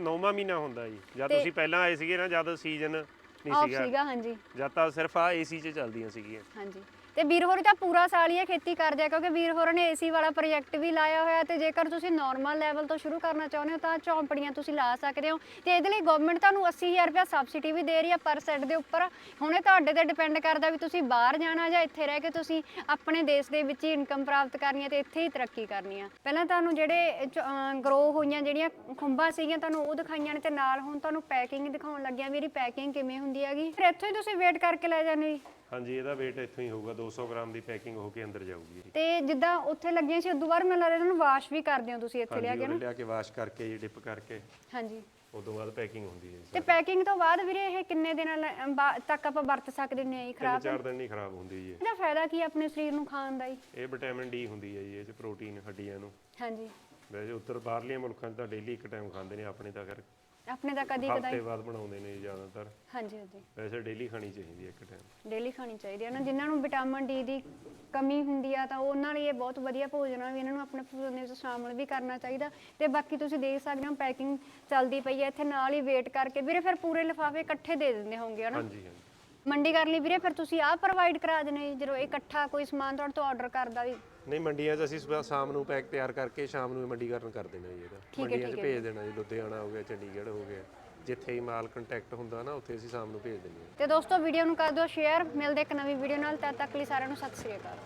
ਨੌਵਾਂ ਮਹੀਨਾ ਹੁੰਦਾ ਜੀ। ਜਦ ਤੁਸੀਂ ਪਹਿਲਾਂ ਆਏ ਸੀਗੇ ਨਾ ਜਦ ਸੀਜ਼ਨ ਨਹੀਂ ਆਫ ਸੀਗਾ। ਸੀਗਾ ਹਾਂਜੀ। ਜਦ ਤਾਂ ਸਿਰਫ ਆ ਏਸੀ 'ਚ ਚੱਲਦੀਆਂ ਸੀਗੀਆਂ। ਹਾਂਜੀ। ਤੇ ਵੀਰ ਹੋਰ ਤਾਂ ਪੂਰਾ ਸਾਲ ਹੀ ਇਹ ਖੇਤੀ ਕਰਦੇ ਆ, ਕਿਉਂਕਿ ਵੀਰ ਹੋਰ ਨੇ ਏਸੀ ਵਾਲਾ ਪ੍ਰੋਜੈਕਟ ਵੀ ਲਾਇਆ ਹੋਇਆ ਤੇ ਜੇਕਰ ਤੁਸੀਂ ਨਾਰਮਲ ਲੈਵਲ ਤੋਂ ਸ਼ੁਰੂ ਕਰਨਾ ਚਾਹੁੰਦੇ ਹੋ ਤਾਂ ਝੌਂਪੜੀਆਂ ਤੁਸੀਂ ਲਾ ਸਕਦੇ ਹੋ ਤੇ ਇਹਦੇ ਲਈ ਗਵਰਨਮੈਂਟ ਤੁਹਾਨੂੰ 80000 ਰੁਪਏ ਸਬਸਿਡੀ ਵੀ ਦੇ ਰਹੀ ਆ ਪਰ ਸੈੱਟ ਦੇ ਉੱਪਰ। ਹੁਣ ਤੁਹਾਡੇ ਤੇ ਡਿਪੈਂਡ ਕਰਦਾ ਵੀ ਤੁਸੀਂ ਬਾਹਰ ਜਾਣਾ ਜਾਂ ਇੱਥੇ ਰਹਿ ਕੇ ਤੁਸੀਂ ਆਪਣੇ ਦੇਸ਼ ਦੇ ਵਿੱਚ ਹੀ ਇਨਕਮ ਪ੍ਰਾਪਤ ਕਰਨੀ ਹੈ ਤੇ ਇੱਥੇ ਹੀ ਤਰੱਕੀ ਕਰਨੀ ਆ। ਪਹਿਲਾਂ ਤੁਹਾਨੂੰ ਜਿਹੜੇ ਗਰੋ ਹੋਈਆਂ ਜਿਹੜੀਆਂ ਖੁੰਬਾਂ ਸੀਗੀਆਂ ਤੁਹਾਨੂੰ ਉਹ ਦਿਖਾਈਆਂ ਨੇ ਤੇ ਨਾਲ ਹੁਣ ਤੁਹਾਨੂੰ ਪੈਕਿੰਗ ਦਿਖਾਉਣ ਲੱਗਿਆ। ਵੀ ਪੈਕਿੰਗ ਕਿਵੇਂ ਹੁੰਦੀ ਹੈਗੀ? ਫਿਰ ਇੱਥੋਂ ਹੀ ਤੁਸੀਂ ਵੇਟ ਕਰਕੇ ਲੈ ਜਾਣੇ ਜੀ? ਹਾਂਜੀ, ਇਹਦਾ weight ਇੱਥੋਂ ਹੀ ਹੋਊਗਾ 200 ਗ੍ਰਾਮ ਦੀ ਪੈਕਿੰਗ ਹੋ ਕੇ ਅੰਦਰ ਜਾਊਗੀ ਤੇ ਜਿੱਦਾਂ ਉੱਥੇ ਲੱਗੀਆਂ ਸੀ ਉਦੋਂ ਬਾਅਦ ਮੈਨੂੰ ਲੱਗਦਾ ਇਹਨਾਂ ਨੂੰ ਵਾਸ਼ ਵੀ ਕਰਦੇ ਹੋ ਤੁਸੀਂ ਇੱਥੇ ਲਿਆ ਹਾਂਜੀ ਕੇ ਉਹ ਨਾ? ਲਿਆ ਕੇ ਵਾਸ਼ ਕਰਕੇ ਜੀ ਡਿਪ ਕਰਕੇ। ਹਾਂਜੀ। ਉਦੋਂ ਬਾਅਦ ਪੈਕਿੰਗ ਹੁੰਦੀ ਹੈ ਜੀ ਤੇ ਪੈਕਿੰਗ ਤੋਂ ਬਾਅਦ ਵੀਰੇ ਇਹ ਕਿੰਨੇ ਦਿਨਾਂ ਲ- ਅਮ, ਬਾ- ਤੱਕ ਆਪਾਂ ਵਰਤ ਸਕਦੇ ਨੇ ਤਿੰਨ ਖਰਾਬ? ਚਾਰ ਦਿਨ ਨਹੀਂ ਖਰਾਬ ਹੁੰਦੀ ਜੀ ਇਹ। ਇਹਦਾ ਫਾਇਦਾ ਕੀ ਆਪਣੇ ਸਰੀਰ ਨੂੰ ਖਾਣ ਦਾ ਜੀ? ਇਹ ਵਿਟਾਮਿਨ ਡੀ ਹੁੰਦੀ ਹੈ ਜੀ ਇਹ 'ਚ ਪ੍ਰੋਟੀਨ ਹੱਡੀਆਂ ਨੂੰ। ਹਾਂਜੀ। ਵੈਸੇ ਉੱਤਰ ਬਾਹਰਲੀਆਂ ਮੁਲਕਾਂ 'ਚ ਤਾਂ ਡੇਲੀ ਇੱਕ ਟਾਈਮ ਖਾਂਦੇ ਨੇ ਆਪਣੇ ਤਾਂ ਕਰ ਆਪਣੇ ਤਾਂ ਕਦੀ ਹਫ਼ਤੇ ਕਦਾਈ ਬਾਅਦ ਬਣਾਉਂਦੇ ਨੇ ਜ਼ਿਆਦਾਤਰ। ਹਾਂਜੀ ਹਾਂਜੀ। ਵੈਸੇ ਡੇਲੀ ਖਾਣੀ ਚਾਹੀਦੀ ਹੈ ਇੱਕ ਟਾਈਮ ਡੇਲੀ ਖਾਣੀ ਚਾਹੀਦੀ ਹੈ। ਨਾ ਜਿਨ੍ਹਾਂ ਨੂੰ ਵਿਟਾਮਿਨ ਡੀ ਦੀ ਕਮੀ ਹੁੰਦੀ ਆ ਤਾਂ ਉਹਨਾਂ ਲਈ ਇਹ ਬਹੁਤ ਵਧੀਆ ਭੋਜਨ ਆ ਵੀ ਇਹਨਾਂ ਨੂੰ ਆਪਣੇ ਭੋਜਨ ਵਿੱਚ ਸ਼ਾਮਲ ਵੀ ਕਰਨਾ ਚਾਹੀਦਾ। ਤੇ ਬਾਕੀ ਤੁਸੀਂ ਦੇਖ ਸਕਦੇ ਹੋ ਪੈਕਿੰਗ ਚੱਲਦੀ ਪਈ ਹੈ। ਇੱਥੇ ਨਾਲ ਹੀ ਵੇਟ ਕਰਕੇ ਵੀਰੇ ਫਿਰ ਪੂਰੇ ਲਿਫਾਫੇ ਇਕੱਠੇ ਦੇ ਦਿੰਦੇ ਹੋਣਗੇ ਹਨਾ? ਹਾਂਜੀ ਹਾਂਜੀ। ਮੰਡੀ ਕਰ ਲਈ ਵੀਰੇ ਫਿਰ ਤੁਸੀਂ ਆਹ ਪ੍ਰੋਵਾਈਡ ਕਰਾ ਦੇਣੇ। ਜੀ, ਜਦੋਂ ਇਕੱਠਾ ਕੋਈ ਸਮਾਨ ਤੁਹਾਡੇ ਤੋਂ ਆਰਡਰ ਕਰਦਾ ਵੀ ਨਹੀਂ ਮੰਡੀਆਂ 'ਚ ਅਸੀਂ ਸਵੇਰ ਸ਼ਾਮ ਨੂੰ ਪੈਕ ਤਿਆਰ ਕਰਕੇ ਸ਼ਾਮ ਨੂੰ ਮੰਡੀਕਰਨ ਕਰ ਦੇਣਾ ਜੀ ਇਹਦਾ। ਹੈ, ਮੰਡੀਆਂ 'ਚ ਹੈ। ਭੇਜ ਦੇਣਾ ਜੀ ਲੁਧਿਆਣਾ ਹੋ ਗਿਆ ਚੰਡੀਗੜ੍ਹ ਹੋ ਗਿਆ। ਜਿੱਥੇ ਹੀ ਮਾਲ ਕੰਟੈਕਟ ਹੁੰਦਾ ਨਾ ਉੱਥੇ ਅਸੀਂ ਸ਼ਾਮ ਨੂੰ ਭੇਜ ਦਿੰਦੇ ਹਾਂ। ਤੇ ਦੋਸਤੋ ਵੀਡੀਓ ਨੂੰ ਕਰ ਦਿਓ ਸ਼ੇਅਰ ਮਿਲਦੇ ਇੱਕ ਨਵੀਂ ਵੀਡੀਓ ਨਾਲ ਤਦ ਤੱਕ ਲਈ ਸਾਰਿਆਂ ਨੂੰ ਸਤਿ ਸ੍ਰੀ ਅਕਾਲ।